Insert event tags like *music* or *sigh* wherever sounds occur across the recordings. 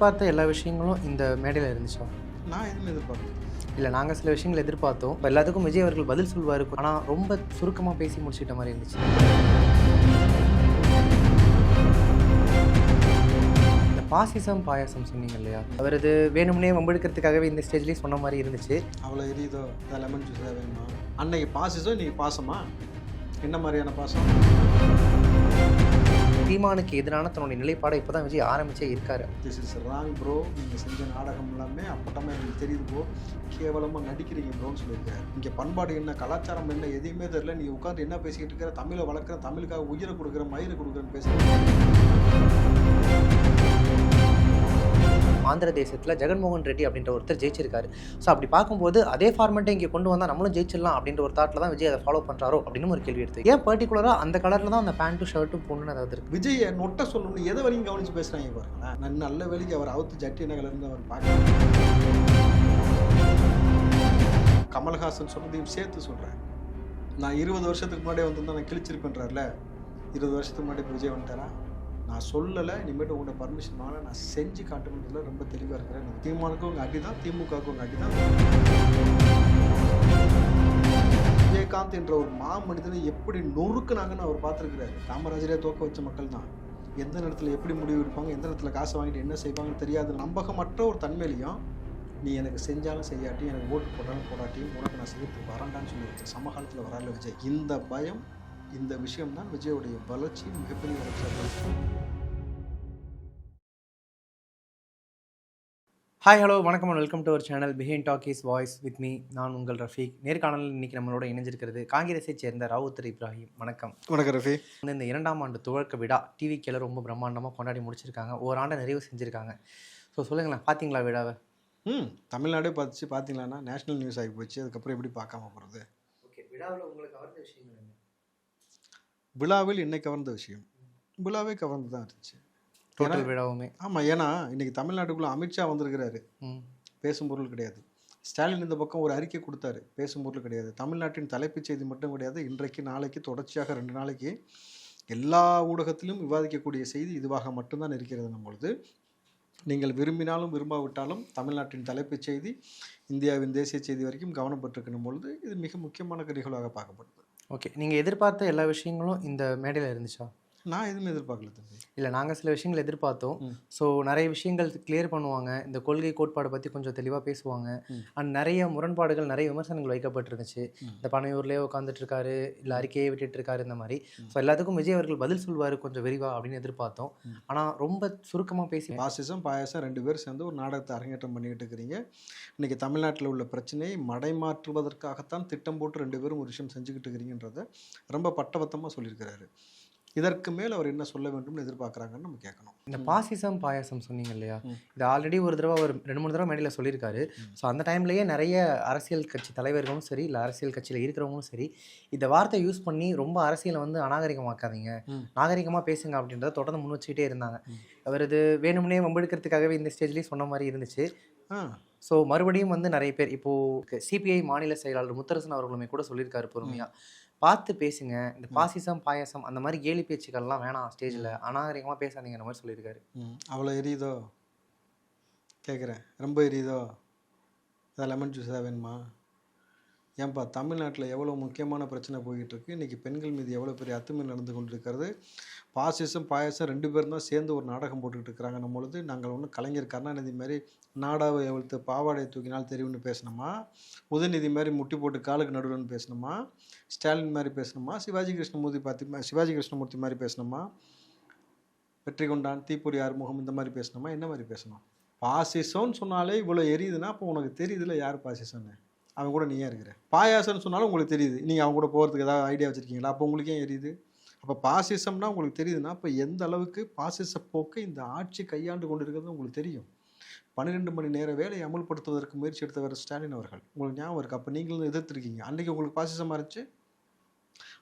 எதிர்பார்த்த எல்லா விஷயங்களும் இந்த மேடையில் இருந்துச்சா? நான் எதுவும் எதிர்பார்க்கல. இல்லை நாங்கள் சில விஷயங்கள் எதிர்பார்த்தோம். இப்போ எல்லாத்துக்கும் விஜய் அவர்கள் பதில் சொல்வார். ஆனால் ரொம்ப சுருக்கமாக பேசி முடிச்சிட்ட மாதிரி இருந்துச்சு. இந்த பாசிசம் பாயாசம் சொன்னீங்க இல்லையா? அவர் இது வேணும்னே வம்பெடுக்கிறதுக்காகவே இந்த ஸ்டேஜ்லேயே சொன்ன மாதிரி இருந்துச்சு. அவ்வளோ எரியுதோ? லெமன் ஜூஸ் வேணுமா? அன்னைக்கு பாசிசம் இன்னைக்கு பாசமா? என்ன மாதிரியான பாசம்? தீமானுக்கு எதிரான தன்னுடைய நிலைப்பாடை இப்போ தான் விஜய் ஆரம்பிச்சே இருக்காரு. திஸ் இஸ் ராங் ப்ரோ நீங்கள் செஞ்ச நாடகம் எல்லாமே அப்பட்டமாக எனக்கு தெரியுது ப்ரோ கேவலமாக நடிக்கிறீங்க ப்ரோன்னு சொல்லியிருக்காரு. இங்கே பண்பாடு என்ன கலாச்சாரம் என்ன எதையுமே தெரியல. நீ உட்காந்து என்ன பேசிக்கிட்டு இருக்கிற? தமிழை வளர்க்குற தமிழுக்காக உயிரை கொடுக்குற மயிரை கொடுக்குறேன்னு பேசுகிறேன் ஆந்திர தேசத்தில் ஜெகன்மோகன் ரெட்டி அப்படின்ற ஒருத்தர் ஜெயிச்சிருக்காரு. ஸோ அப்படி பார்க்கும்போது அதே ஃபார்மெட்டை இங்கே கொண்டு வந்தால் நம்மளும் ஜெயிச்சிடலாம் அப்படின்ற ஒரு தாட்டில் தான் விஜய் அதை ஃபாலோ பண்ணுறாரோ அப்படின்னு ஒரு கேள்வி எடுத்து. ஏன் பர்டிகுலராக அந்த கலரில் தான் அந்த பேண்ட்டும் ஷர்ட்டும் பொண்ணுன்னு ஏதாவது இருக்கு? விஜயை நொட்ட சொல்லணும்னு எதை வரைக்கும் கவனித்து பேசுகிறாங்க பாருங்களேன். நான் நல்ல வேலைக்கு அவர் அவுத்து ஜட்டி நகர்லேருந்து அவர் பார்க்க கமல்ஹாசன் சொன்னதையும் சேர்த்து சொல்கிறேன் நான் இருபது வருஷத்துக்கு முன்னாடியே வந்து நான் கிழிச்சிருப்பேன்றார்ல. இருபது வருஷத்துக்கு முன்னாடி விஜய் வந்துட்டாரா? நான் சொல்லலை இனிமேட்டு உங்களோட பர்மிஷன் வாங்க நான் செஞ்சு காட்டுன்றதுல ரொம்ப தெளிவாக இருக்கிறேன். தீமானுக்கும் உங்கள் அடி தான் திமுகவுக்கும் உங்கள் அடி தான் விஜயகாந்த் என்ற ஒரு மா மனிதனை எப்படி நொறுக்குனாங்கன்னு அவர் பார்த்துருக்கிறாரு. காமராஜரே தோக்க வச்ச மக்கள் தான். எந்த நேரத்தில் எப்படி முடிவு எடுப்பாங்க எந்த நேரத்தில் காசு வாங்கிட்டு என்ன செய்வாங்கன்னு தெரியாது. நம்பகமற்ற ஒரு தன்மையிலையும் நீ எனக்கு செஞ்சாலும் செய்யாட்டி எனக்கு ஓட்டு போட்டாலும் போடாட்டியும் உனக்கு நான் செய்யறதுக்கு வரண்டான்னு சொல்லி வச்சேன் சமகாலத்தில் வரால விஜய் இந்த பயம் இந்த விஷயம் தான் விஜயோடைய வளர்ச்சி மிகப்பெரிய வளர்ச்சி ஹாய் ஹலோ வணக்கம் welcome to our channel behind Talkies voice with me நான் உங்கள் ரஃபீக். நேர்காணலில் இன்னைக்கு நம்மளோட இணைஞ்சிருக்கிறது காங்கிரஸைச் சேர்ந்த ராவுத்தர் இப்ராஹிம். வணக்கம். வணக்கம் ரஃபி வந்து இந்த இரண்டாம் ஆண்டு துவக்க விழா டிவி கேல ரொம்ப பிரம்மாண்டமாக கொண்டாடி முடிச்சிருக்காங்க. ஓராண்டை நிறைவு செஞ்சுருக்காங்க. ஸோ சொல்லுங்களேன் பார்த்தீங்களா விழாவை? ம் தமிழ்நாடே பார்த்துச்சு பார்த்தீங்களான்னா நேஷனல் நியூஸ் ஆகி போச்சு. அதுக்கப்புறம் எப்படி பார்க்காம போகிறது ஓகே விழாவில் உங்களுக்கு கவர்ந்த விஷயங்கள் என்ன விழாவில் என்னை கவர்ந்த விஷயம். விழாவே கவர்ந்து தான் இருந்துச்சு டோட்டல் விழாவுமே. ஆமாம் ஏன்னா இன்னைக்கு தமிழ்நாட்டுக்குள்ளே அமித்ஷா வந்திருக்கிறாரு. பேசும் பொருள் கிடையாது. ஸ்டாலின் இந்த பக்கம் ஒரு அறிக்கை கொடுத்தாரு. பேசும் பொருள் கிடையாது. தமிழ்நாட்டின் தலைப்புச் செய்தி மட்டும் கிடையாது. இன்றைக்கு நாளைக்கு தொடர்ச்சியாக ரெண்டு நாளைக்கு எல்லா ஊடகத்திலும் விவாதிக்கக்கூடிய செய்தி இதுவாக மட்டும்தான் இருக்கிறது நம்மளுது நீங்கள் விரும்பினாலும் விரும்பாவிட்டாலும் தமிழ்நாட்டின் தலைப்புச் செய்தி இந்தியாவின் தேசிய செய்தி வரைக்கும் கவனம் பெற்றிருக்கணும் பொழுது இது மிக முக்கியமான நிகழ்வாக பார்க்கப்படுது. ஓகே. நீங்கள் எதிர்பார்த்த எல்லா விஷயங்களும் இந்த மேடையில் இருந்துச்சா? நான் எதுவும் எதிர்பார்க்கல தம்பி இல்லை நாங்கள் சில விஷயங்கள் எதிர்பார்த்தோம். ஸோ நிறைய விஷயங்கள் கிளியர் பண்ணுவாங்க இந்த கொள்கை கோட்பாடை பற்றி கொஞ்சம் தெளிவாக பேசுவாங்க. அண்ட் நிறைய முரண்பாடுகள் நிறைய விமர்சனங்கள் வைக்கப்பட்டிருந்துச்சு. இந்த பனையூர்லேயே உட்காந்துட்டு இருக்காரு இல்லை அறிக்கையை விட்டுட்டு இருக்காரு இந்த மாதிரி. ஸோ எல்லாத்துக்கும் விஜய் அவர்கள் பதில் சொல்வார் கொஞ்சம் விரிவா அப்படின்னு எதிர்பார்த்தோம். ஆனால் ரொம்ப சுருக்கமாக பேசி பாசிசம் பாயாசம் ரெண்டு பேரும் சேர்ந்து ஒரு நாடகத்தை அரங்கேற்றம் பண்ணிக்கிட்டு இருக்கிறீங்க இன்னைக்கு தமிழ்நாட்டில் உள்ள பிரச்சனையை மடைமாற்றுவதற்காகத்தான் திட்டம் போட்டு ரெண்டு பேரும் ஒரு விஷயம் செஞ்சுக்கிட்டு இருக்கிறீங்கன்றத ரொம்ப பட்டவத்தமாக சொல்லியிருக்கிறாரு இதற்கு மேல் அவர் என்ன சொல்ல வேண்டும்னு எதிர்பார்க்குறாங்கன்னு நம்ம கேட்கணும் இந்த பாசிசம் பாயாசம் சொன்னீங்க இல்லையா. இது ஆல்ரெடி ஒரு தடவை ஒரு ரெண்டு மூணு தடவை மேடையில் சொல்லியிருக்காரு. ஸோ அந்த டைம்லேயே நிறைய அரசியல் கட்சி தலைவர்களும் சரி இல்லை அரசியல் கட்சியில் இருக்கிறவங்களும் சரி இந்த வார்த்தை யூஸ் பண்ணி ரொம்ப அரசியலை வந்து அநாகரிகமாக்காதீங்க. நாகரிகமாக பேசுங்க அப்படின்றத தொடர்ந்து முன் வச்சுக்கிட்டே இருந்தாங்க. அவர் இது வேணும்னே வம்பெடுக்கிறதுக்காகவே இந்த ஸ்டேஜ்லேயே சொன்ன மாதிரி இருந்துச்சு ஆ ஸோ மறுபடியும் வந்து நிறைய பேர் இப்போது சிபிஐ மாநில செயலாளர் முத்தரசன் அவர்களுமே கூட சொல்லியிருக்காரு பொறுமையாக பார்த்து பேசுங்க. இந்த பாசிசம் பாயாசம் அந்த மாதிரி கேலி பேச்சுக்கள்லாம் வேணாம் ஸ்டேஜில். அநாகரிகமாக பேசாதீங்கிற மாதிரி சொல்லியிருக்காரு. ம். அவ்வளோ எரியுதோ? கேட்குறேன். ரொம்ப எரியுதோ? அதான் லெமன் ஜூஸ் ஏதாவது வேணுமா? ஏன்பா தமிழ்நாட்டில் எவ்வளோ முக்கியமான பிரச்சனை போய்கிட்டு இருக்கு இன்றைக்கி பெண்கள் மீது எவ்வளோ பெரிய அத்துமீறல் நடந்து கொண்டு இருக்கிறது பாசிசம் பாயசம் ரெண்டு பேரும் தான் சேர்ந்து ஒரு நாடகம் போட்டுக்கிட்டு இருக்கிறாங்க பொழுது நாங்கள் ஒன்றும் கலைஞர் கருணாநிதி மாதிரி நாடாவை எவ்வளோ பாவாடை தூக்கினால் தெரியும்னு பேசணுமா? உதயநிதி மாதிரி முட்டி போட்டு காலுக்கு நடுவுன்னு பேசணுமா? ஸ்டாலின் மாதிரி பேசணுமா? சிவாஜி கிருஷ்ணமூர்த்தி பார்த்து சிவாஜி கிருஷ்ணமூர்த்தி மாதிரி பேசணுமா? வெற்றி கொண்டான் தீப்பொறி ஆறுமுகம் இந்த மாதிரி பேசணுமா? என்ன மாதிரி பேசணும்? பாசிசம்னு சொன்னாலே இவ்வளோ எரியுதுன்னா அப்போ உனக்கு தெரியுதுல யார் பாசிசம்னு? அவன் கூட நீ ஏன் இருக்கிற? பாயாசம்னு சொன்னாலும் உங்களுக்கு தெரியுது. நீங்கள் அவங்க கூட போகிறதுக்கு ஏதாவது ஐடியா வச்சுருக்கீங்களா? அப்போ உங்களுக்கு ஏன் எரியுது. அப்போ பாசிசம்னா உங்களுக்கு தெரியுதுன்னா அப்போ எந்த அளவுக்கு பாசிச போக்கை இந்த ஆட்சி கையாண்டு கொண்டு இருக்கிறது உங்களுக்கு தெரியும். பன்னிரெண்டு மணி நேர வேலையை அமல்படுத்துவதற்கு முயற்சி எடுத்தவர் ஸ்டாலின் அவர்கள். உங்களுக்கு ஞாபகம் இருக்குது அப்போ நீங்களும் எதிர்த்துருக்கீங்க. அன்றைக்கி உங்களுக்கு பாசிசமாக இருந்துச்சு?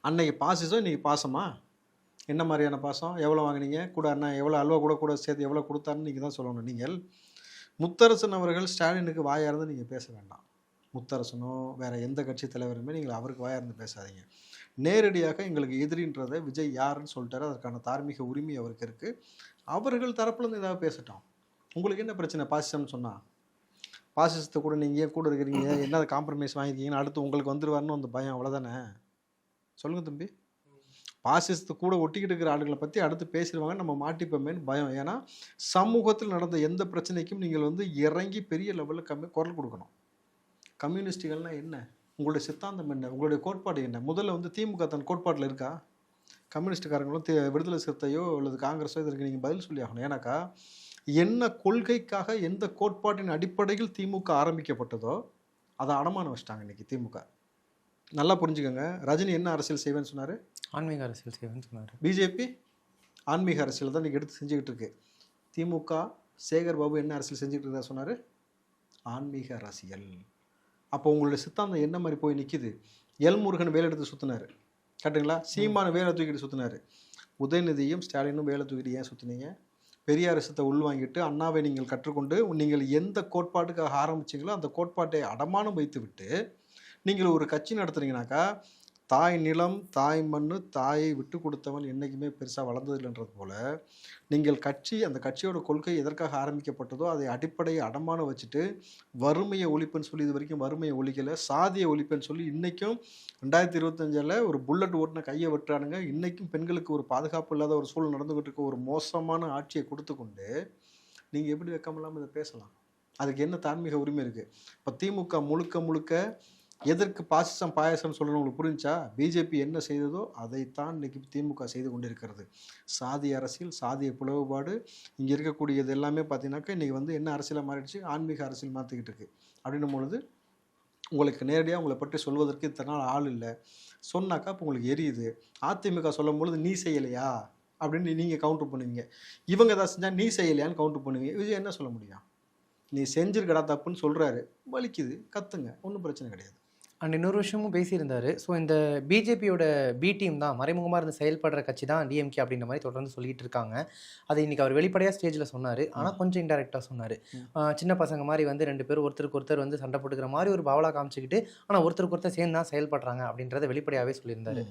அன்னைக்கு பாசிசம் இன்னைக்கு பாசமா? என்ன மாதிரியான பாசம்? எவ்வளோ வாங்குனீங்க? கூட அண்ணா எவ்வளோ அல்வா கூட கூட சேர்த்து எவ்வளோ கொடுத்தாருன்னு நீங்கள் தான் சொல்லணும். நீங்கள் முத்தரசன் அவர்கள் ஸ்டாலினுக்கு வாயார்ந்து நீங்கள் பேச வேண்டாம். முத்தரசனோ வேற எந்த கட்சி தலைவருமே நீங்கள் அவருக்கு வாயார்ந்து பேசாதீங்க. நேரடியாக எங்களுக்கு எதிரின்றதை விஜய் யாருன்னு சொல்லிட்டாரு. அதற்கான தார்மீக உரிமை அவருக்கு இருக்குது அவர்கள் தரப்புலேருந்து ஏதாவது பேசட்டும். உங்களுக்கு என்ன பிரச்சனை? பாசிசம்னு சொன்னா? பாசிசத்தை கூட நீங்கள் ஏன் கூட இருக்கிறீங்க? *clears throat* என்ன காம்ப்ரமைஸ் வாங்கியிருக்கீங்கன்னு அடுத்து உங்களுக்கு வந்துருவாருன்னு அந்த பயம். அவ்வளோதானே சொல்லுங்க தம்பி. பாசிசத்தை கூட ஒட்டிக்கிட்டு இருக்கிற ஆளுகளை பற்றி அடுத்து பேசிடுவாங்க. நம்ம மாட்டிப்போமேன்னு பயம். ஏன்னா சமூகத்தில் நடந்த எந்த பிரச்சனைக்கும் நீங்கள் வந்து இறங்கி பெரிய லெவலில் கம்மி குரல் கொடுக்கணும். கம்யூனிஸ்டுகள்னா என்ன? உங்களுடைய சித்தாந்தம் என்ன? உங்களுடைய கோட்பாடு என்ன? முதல்ல வந்து திமுக தன் கோட்பாட்டில் இருக்கா? கம்யூனிஸ்டுக்காரங்களும் விடுதலை சிறுத்தையோ அல்லது காங்கிரஸோ இதற்கு நீங்கள் பதில் சொல்லி ஆகணும். ஏன்னாக்கா என்ன கொள்கைக்காக எந்த கோட்பாட்டின் அடிப்படையில் திமுக ஆரம்பிக்கப்பட்டதோ அதை அடமானம் வச்சிட்டாங்க இன்னைக்கு திமுக. நல்லா புரிஞ்சுக்கோங்க. ரஜினி என்ன அரசியல் செய்வேன்னு சொன்னார்? ஆன்மீக அரசியல் செய்வேன்னு சொன்னார். பிஜேபி ஆன்மீக அரசியல் தான் இன்றைக்கி எடுத்து செஞ்சுக்கிட்டு இருக்கு. திமுக சேகர் பாபு என்ன அரசியல் செஞ்சுக்கிட்டு இருந்தா சொன்னார்? ஆன்மீக அரசியல். அப்போ உங்களுடைய சித்தாந்தம் என்ன மாதிரி போய் நிற்கிது எல் முருகன் வேலை எடுத்து சுற்றினார் கரெக்டுங்களா சீமான வேலை தூக்கிட்டு சுற்றினார் உதயநிதியும் ஸ்டாலினும் வேலை தூக்கிட்டு ஏன் சுற்றினீங்க பெரியார் சித்தை உள்வாங்கிட்டு அண்ணாவை நீங்கள் கற்றுக்கொண்டு நீங்கள் எந்த கோட்பாட்டுக்காக ஆரம்பிச்சீங்களோ அந்த கோட்பாட்டை அடமானம் வைத்து விட்டு நீங்கள் ஒரு கட்சி நடத்துறீங்கனாக்கா தாய் நிலம் தாய் மண் தாயை விட்டு கொடுத்தவன் என்றைக்குமே பெருசாக வளர்ந்ததில்லைன்றது போல் நீங்கள் கட்சி அந்த கட்சியோட கொள்கை எதற்காக ஆரம்பிக்கப்பட்டதோ அதை அடிப்படையை அடமானம் வச்சுட்டு வறுமையை ஒழிப்புன்னு சொல்லி இது வரைக்கும் வறுமையை ஒழிக்கலை சாதியை ஒழிப்புன்னு சொல்லி இன்றைக்கும் ரெண்டாயிரத்தி இருபத்தஞ்சில் ஒரு புல்லட் ஓட்டின கையை வெட்டுறானுங்க. இன்றைக்கும் பெண்களுக்கு ஒரு பாதுகாப்பு இல்லாத ஒரு சூழல் நடந்துகிட்டு இருக்க. ஒரு மோசமான ஆட்சியை கொடுத்து கொண்டு நீங்கள் எப்படி வெக்கமில்லாமல் இதை பேசலாம்? அதுக்கு என்ன தார்மீக உரிமை இருக்குது இப்போ திமுக முழுக்க முழுக்க எதற்கு பாசிசம் பாயசம் சொல்லணும் உங்களுக்கு புரிஞ்சா பிஜேபி என்ன செய்ததோ அதைத்தான் இன்னைக்கு திமுக செய்து கொண்டிருக்கிறது. சாதி அரசியல் சாதிய பிளவுபாடு இங்கே இருக்கக்கூடியது எல்லாமே பார்த்தீங்கன்னாக்கா இன்றைக்கி வந்து என்ன அரசியலாக மாறிடுச்சு? ஆன்மீக அரசியல் மாற்றிக்கிட்டு இருக்கு. அப்படின்னும் பொழுது உங்களுக்கு நேரடியாக உங்களை பற்றி சொல்வதற்கு இத்தனை நாள் ஆள் இல்லை. சொன்னாக்கா இப்போ உங்களுக்கு எரியுது. அதிமுக சொல்லும் பொழுது நீ செய்யலையா? அப்படின்னு நீங்கள் கவுண்டர் பண்ணுவீங்க. இவங்க ஏதாவது செஞ்சால் நீ செய்யலையான்னு கவுண்டர் பண்ணுவீங்க. விஜய் என்ன சொல்ல முடியும்? நீ செஞ்சிருக்கடா தப்புன்னு சொல்கிறாரு வலிக்குது. கத்துங்க. ஒன்றும் பிரச்சனை கிடையாது. அண்ட் இன்னொரு விஷயமும் பேசியிருந்தாரு. ஸோ இந்த பிஜேபியோட பி டீம் தான் மறைமுகமாக இருந்து செயல்படுற கட்சி தான் டிஎம்கே அப்படின்ற மாதிரி தொடர்ந்து சொல்லிட்டு இருக்காங்க. அதை இன்னைக்கு அவர் வெளிப்படையாக ஸ்டேஜில் சொன்னார். ஆனால் கொஞ்சம் இன்டெரக்டாக சொன்னார். சின்ன பசங்க மாதிரி வந்து ரெண்டு பேரும் ஒருத்தருக்கு ஒருத்தர் வந்து சண்டை போட்டுக்கிற மாதிரி ஒரு பவலா காமிச்சிக்கிட்டு ஆனால் ஒருத்தருக்கு ஒருத்தர் சேர்ந்து தான் செயல்படுறாங்க அப்படின்றத வெளிப்படையாகவே சொல்லியிருந்தாரு.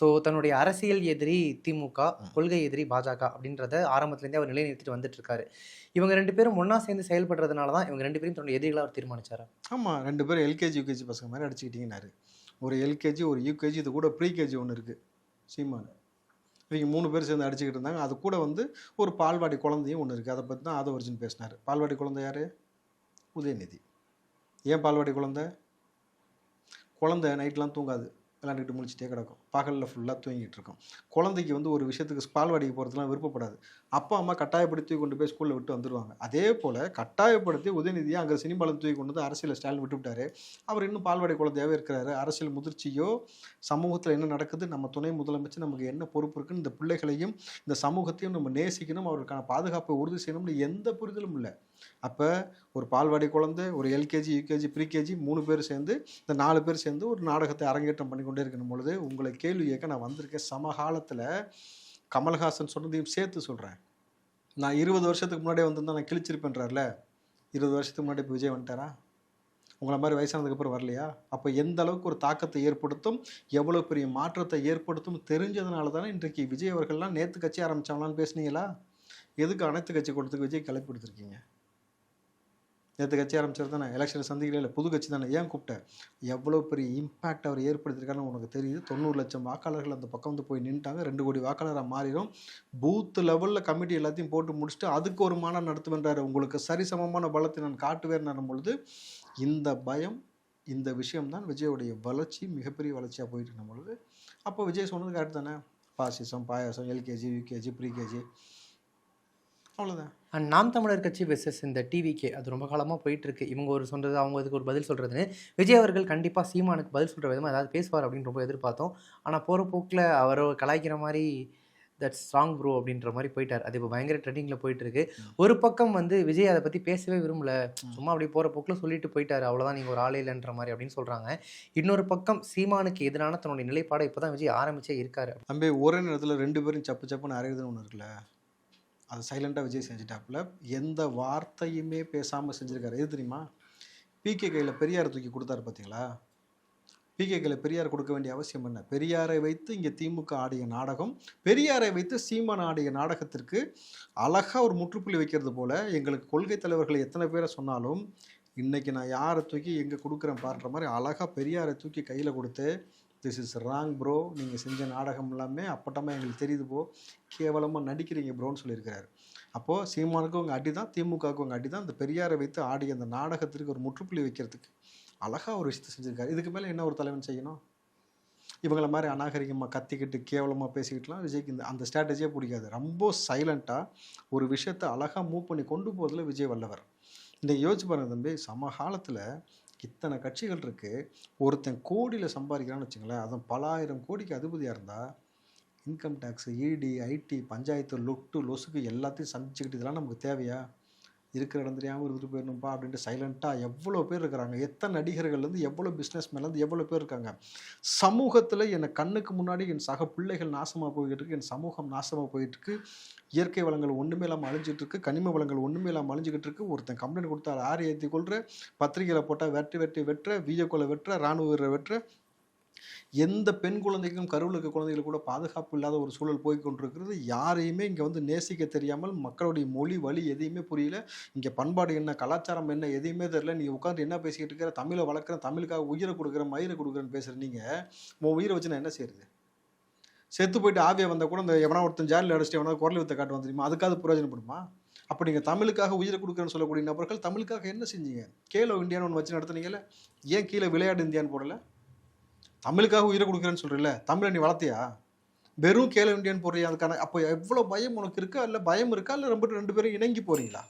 ஸோ தன்னுடைய அரசியல் எதிரி திமுக கொள்கை எதிரி பாஜக அப்படின்றத ஆரம்பத்துலேருந்தே அவர் நிலைநிறுத்திட்டு வந்துட்டு இருக்காரு. இவங்க ரெண்டு பேரும் ஒன்றா சேர்ந்து செயல்படுறதுனால தான் இவங்க ரெண்டு பேரும் தன்னுடைய எதிரிகளாக அவர் தீர்மானிச்சாரா? ஆமாம் ரெண்டு பேரும் எல்கேஜி யூகேஜி பசங்க மாதிரி அடிச்சுக்கிட்டீங்கன்னாரு ஒரு எல்கேஜி ஒரு யூகேஜி இது கூட ப்ரீகேஜி ஒன்று இருக்குது சீமான். இவங்க மூணு பேர் சேர்ந்து அடிச்சுக்கிட்டு இருந்தாங்க. அது கூட வந்து ஒரு பால்வாடி குழந்தையும் ஒன்று இருக்குது அதை பற்றி தான் ஆதவர்ஜின் பேசினார். பால்வாடி குழந்தை யார்? உதயநிதி. ஏன் பால்வாடி குழந்தை? குழந்தை நைட்லாம் தூங்காது. விளாண்டுக்கிட்டு முழிச்சிட்டே கிடக்கும். பகலில் ஃபுல்லாக தூங்கிட்டு இருக்கும் குழந்தைக்கு வந்து ஒரு விஷயத்துக்கு பால்வாடிக்கு போகிறதுலாம் விருப்பப்படாது. அப்பா அம்மா கட்டாயப்படுத்தி கொண்டு போய் ஸ்கூலில் விட்டு வந்துடுவாங்க அதே போல் கட்டாயப்படுத்தி உதயநிதியை அங்கே சினிமாவில் தூக்கி கொண்டு வந்து அரசியல் ஸ்டாலின் விட்டுவிட்டாரு அவர் இன்னும் பால்வாடி குழந்தையாகவே இருக்கிறாரு. அரசியல் முதிர்ச்சியோ சமூகத்தில் என்ன நடக்குது நம்ம துணை முதலமைச்சர் நமக்கு என்ன பொறுப்பு இருக்குன்னு இந்த பிள்ளைகளையும் இந்த சமூகத்தையும் நம்ம நேசிக்கணும் அவருக்கான பாதுகாப்பை உறுதி செய்யணும்னு எந்த புரிதலும் இல்லை. அப்போ ஒரு பால்வாடி குழந்தை ஒரு எல்கேஜி யூகேஜி ப்ரீகேஜி மூணு பேர் சேர்ந்து இந்த நாலு பேர் சேர்ந்து ஒரு நாடகத்தை அரங்கேற்றம் பண்ணி கொண்டே இருக்கணும் பொழுது உங்களுக்கு கேள்வி கேட்க நான் வந்திருக்கேன். சமகாலத்தில் கமல்ஹாசன் சொன்னதையும் சேர்த்து சொல்கிறேன் நான் இருபது வருஷத்துக்கு முன்னாடியே வந்திருந்தா நான் கிழிச்சிருப்பேன்றார்ல? இருபது வருஷத்துக்கு முன்னாடி இப்போ விஜய் வந்துட்டாரா? உங்களை மாதிரி வயசானதுக்கப்புறம் வரலையா? அப்போ எந்த அளவுக்கு ஒரு தாக்கத்தை ஏற்படுத்தும் எவ்வளோ பெரிய மாற்றத்தை ஏற்படுத்தும் தெரிஞ்சதுனால தானே இன்றைக்கு விஜய் அவர்கள்லாம் நேற்று கட்சி ஆரம்பித்தாங்களான்னு பேசுனீங்களா? எதுக்கு அனைத்து கட்சி கூட்டத்துக்கு விஜய் கிளப்பி கொடுத்துருக்கீங்க? நேற்று கட்சி ஆரம்பிச்சது தானே? எலெக்ஷனை சந்திக்கல இல்லை. புது கட்சி தானே? ஏன் கூப்பிட்டேன் எவ்வளோ பெரிய இம்பேக்ட் அவர் ஏற்படுத்தியிருக்காருன்னு உனக்கு தெரியுது. தொண்ணூறு லட்சம் வாக்காளர்கள் அந்த பக்கம் வந்து போய் நின்ட்டாங்க ரெண்டு கோடி வாக்காளராக மாறிடும். பூத் லெவலில் கமிட்டி எல்லாத்தையும் போட்டு முடிச்சுட்டு அதுக்கு ஒரு மாநாடு நடத்துவேன்றாரு. உங்களுக்கு சரிசமமான பலத்தை நான் காட்டுவேன் பொழுது இந்த பயம் இந்த விஷயம்தான் விஜயோடைய வளர்ச்சி மிகப்பெரிய வளர்ச்சியாக போயிட்டு இருக்கும் பொழுது அப்போ விஜய் சொன்னது கரெக்ட் தானே? Fascism payasam LKG UKG pre KG. அவ்வளோதான் அண்ட் நாம் தமிழர் கட்சி வெர்சஸ் இந்த டிவிகே அது ரொம்ப காலமாக போயிட்டு இருக்கு இவங்க ஒரு சொல்றது அவங்க இதுக்கு ஒரு பதில் சொல்றதுன்னு. விஜய் அவர்கள் கண்டிப்பாக சீமானுக்கு பதில் சொல்ற விதமாக ஏதாவது பேசுவார் அப்படின்னு ரொம்ப எதிர்பார்த்தோம். ஆனால் போகிற போக்கில் அவர் கலாய்க்கிற மாதிரி தட்ஸ் ஸ்ட்ராங் ப்ரோ அப்படின்ற மாதிரி போயிட்டார். அது இப்போ பயங்கர ட்ரெண்டிங்கில் போயிட்டு இருக்கு ஒரு பக்கம் வந்து விஜய் அதை பற்றி பேசவே விரும்பல. சும்மா அப்படி போகிற போக்கில் சொல்லிட்டு போயிட்டாரு. அவ்வளோதான் நீங்கள் ஒரு ஆளே இல்லைன்ற மாதிரி அப்படின்னு சொல்கிறாங்க இன்னொரு பக்கம் சீமானுக்கு எதிரான தன்னுடைய நிலைப்பாடை இப்போ தான் விஜய் ஆரம்பிச்சே இருக்காரு. தம்பி ஒரே நேரத்தில் ரெண்டு பேரும் சப்பு சப்புன்னு அரையுதுன்னு ஒன்று இருக்குல்ல? அது சைலண்டாக விஜய் செஞ்சுட்டாப்புல. எந்த வார்த்தையுமே பேசாமல் செஞ்சுருக்காரு. எது தெரியுமா? பிகே கையில் பெரியார் தூக்கி கொடுத்தாரு பார்த்தீங்களா பிகே கையில் பெரியார் கொடுக்க வேண்டிய அவசியம் என்ன? பெரியாரை வைத்து இங்கே திமுக ஆடிய நாடகம் பெரியாரை வைத்து சீமான் ஆடிய நாடகத்திற்கு அழகாக ஒரு முற்றுப்புள்ளி வைக்கிறது போல எங்களுக்கு கொள்கை தலைவர்கள் எத்தனை பேரை சொன்னாலும் இன்றைக்கி நான் யாரை தூக்கி எங்கே கொடுக்குறேன்? பாடுற மாதிரி அழகாக பெரியாரை தூக்கி கையில் கொடுத்து திஸ் இஸ் ராங் ப்ரோ நீங்கள் செஞ்ச நாடகம் எல்லாமே அப்பட்டமாக எங்களுக்கு தெரியுது போ கேவலமாக நடிக்கிறீங்க ப்ரோன்னு சொல்லியிருக்கிறாரு. அப்போது சீமானுக்கும் உங்கள் அடி தான் திமுகவுக்கு உங்கள் அடி தான் அந்த பெரியாரை வைத்து ஆடிய அந்த நாடகத்திற்கு ஒரு முற்றுப்புள்ளி வைக்கிறதுக்கு அழகாக ஒரு விஷயத்தை செஞ்சுருக்காரு. இதுக்கு மேலே என்ன ஒரு தலைவன் செய்யணும்? இவங்கள மாதிரி அநாகரிகமாக கத்திக்கிட்டு கேவலமாக பேசிக்கிட்டுலாம் விஜய்க்கு இந்த அந்த ஸ்ட்ராட்டஜியே பிடிக்காது. ரொம்ப சைலண்ட்டாக ஒரு விஷயத்தை அழகாக மூவ் பண்ணி கொண்டு போகிறதுல விஜய் வல்லவர். இந்த யோசிச்சு பாருங்கள் தம்பி சமகாலத்தில் இத்தனை கட்சிகள் இருக்குது ஒருத்தன் கோடியில் சம்பாதிக்கிறான்னு வச்சுங்களேன் அதுவும் பலாயிரம் கோடிக்கு அதிபதியாக இருந்தால் income tax ED IT panchayat லொட்டு லொசுக்கு எல்லாத்தையும் சந்திச்சுக்கிட்டு இதெல்லாம் நமக்கு தேவையா? இருக்கிற இடம் தெரியாமல் இருந்துட்டு போயிடணும்ப்பா அப்படின்ட்டு சைலண்ட்டாக எவ்வளோ பேர் இருக்கிறாங்க? எத்தனை நடிகர்கள்லேருந்து எவ்வளோ பிஸ்னஸ் மேலேருந்து எவ்வளோ பேர் இருக்காங்க? சமூகத்தில் என் கண்ணுக்கு முன்னாடி என் சக பிள்ளைகள் நாசமாக போய்கிட்டு இருக்கு என் சமூகம் நாசமாக போயிட்டுருக்கு இயற்கை வளங்கள் ஒன்றுமே இல்லாமல் அழிஞ்சிட்டு இருக்கு. கனிம வளங்கள் ஒன்றுமே இல்லாமல் அழிஞ்சிக்கிட்டு இருக்கு. ஒருத்தன் கம்ப்ளைண்ட் கொடுத்தா ஆறு ஏற்றி கொள்கிற பத்திரிகையில் போட்டால் வெட்டி வெட்டி வெட்டுற வீடியோக்குள்ளே வெட்டுற ராணுவ வீரரை வெட்டுற எந்த பெண் குழந்தைக்கும் கருவில் இருக்க குழந்தைகளுக்கு கூட பாதுகாப்பு இல்லாத ஒரு சூழல் போய் கொண்டிருக்கிறது யாரையுமே இங்கே வந்து நேசிக்க தெரியாமல் மக்களுடைய மொழி வழி எதையுமே புரியல. இங்கே பண்பாடு என்ன கலாச்சாரம் என்ன எதையுமே தெரியல. நீ உட்காந்து என்ன பேசிக்கிட்டு இருக்கிற? தமிழை வளர்க்குறேன் தமிழுக்காக உயிரை கொடுக்குறேன் மயிரை கொடுக்குறேன்னு பேசுகிற நீங்கள் உன் உயிரை வச்சு நான் என்ன செய்யுது செத்து போயிட்டு ஆவியை வந்தால் கூட இந்த எவனா ஒருத்தன் ஜாலியில் அடிச்சுட்டு எவனா குரல் வித்த காட்டு வந்துருமா அதுக்காவது பிரயோஜனப்படுமா? அப்போ நீங்கள் தமிழுக்காக உயிரை கொடுக்குறேன்னு சொல்லக்கூடிய நபர்கள் தமிழுக்காக என்ன செஞ்சீங்க? கேலோ இந்தியான்னு ஒன்று வச்சு நடத்துனீங்கல்ல. ஏன் கீழே விளையாடு இந்தியான்னு போடலை? தமிழுக்காக உயிரை கொடுக்குறேன்னு சொல்கிறல தமிழை நீ வளர்த்தியா? வெறும் கேள இந்தியான்னு போறியா? அதுக்கான அப்போ எவ்வளோ பயம் உனக்கு இருக்கா? இல்லை பயம் இருக்கா? இல்லை ரொம்ப ரெண்டு பேரும் இணங்கி போறீங்களா?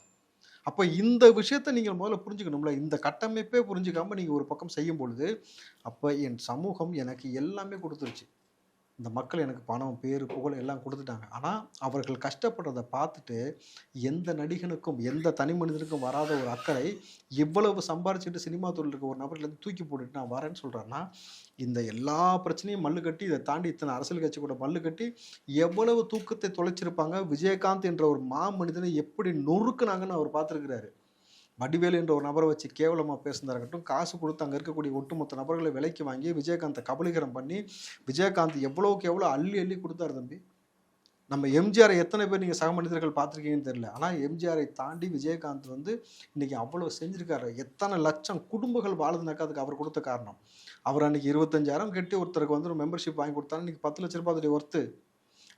அப்போ இந்த விஷயத்த நீங்கள் முதல்ல புரிஞ்சுக்கணும்ல. இந்த கட்டமைப்பே புரிஞ்சுக்காமல் நீங்கள் ஒரு பக்கம் செய்யும் பொழுது அப்போ என் சமூகம் எனக்கு எல்லாமே கொடுத்துருச்சு. இந்த மக்கள் எனக்கு பணம் பேர் புகழ் எல்லாம் கொடுத்துட்டாங்க. ஆனால் அவர்கள் கஷ்டப்படுறதை பார்த்துட்டு எந்த நடிகனுக்கும் எந்த தனி மனிதனுக்கும் வராத ஒரு அக்கறை இவ்வளவு சம்பாரிச்சுட்டு சினிமா தொழில் இருக்க ஒரு நபர்லேருந்து தூக்கி போட்டுட்டு நான் வரேன்னு சொல்கிறேன்னா இந்த எல்லா பிரச்சனையும் மல்லு கட்டி இதை தாண்டி இத்தனை அரசியல் கட்சி கூட மல்லு கட்டி எவ்வளவு தூக்கத்தை தொலைச்சிருப்பாங்க? விஜயகாந்த் என்ற ஒரு மா மனிதனை எப்படி நொறுக்குனாங்கன்னு அவர் பார்த்துருக்கிறாரு. வடிவேலு என்ற ஒரு நபரை வச்சு கேவலமாக பேசுனதா இருக்கட்டும் காசு கொடுத்து அங்கே இருக்கக்கூடிய ஒட்டுமொத்த நபர்களை விலைக்கு வாங்கி விஜயகாந்தை கபலீகரம் பண்ணி விஜயகாந்த் எவ்வளோக்கு எவ்வளோ அள்ளி அள்ளி கொடுத்தாரு தம்பி? நம்ம எம்ஜிஆரை எத்தனை பேர் நீங்கள் சக மனிதர்கள் பார்த்துருக்கீங்கன்னு தெரியல. ஆனால் எம்ஜிஆரை தாண்டி விஜயகாந்த் வந்து இன்றைக்கி அவ்வளோ செஞ்சுருக்காரு. எத்தனை லட்சம் குடும்பங்கள் வாழுதுனாக்கா அதுக்கு அவர் கொடுத்த காரணம்? அவர் அன்னைக்கு இருபத்தஞ்சாயிரம் கட்டி ஒருத்தருக்கு வந்து ஒரு மெம்பர்ஷிப் வாங்கி கொடுத்தாரு. இன்னைக்கு பத்து லட்ச ரூபாய் அதோடைய ஒர்த்து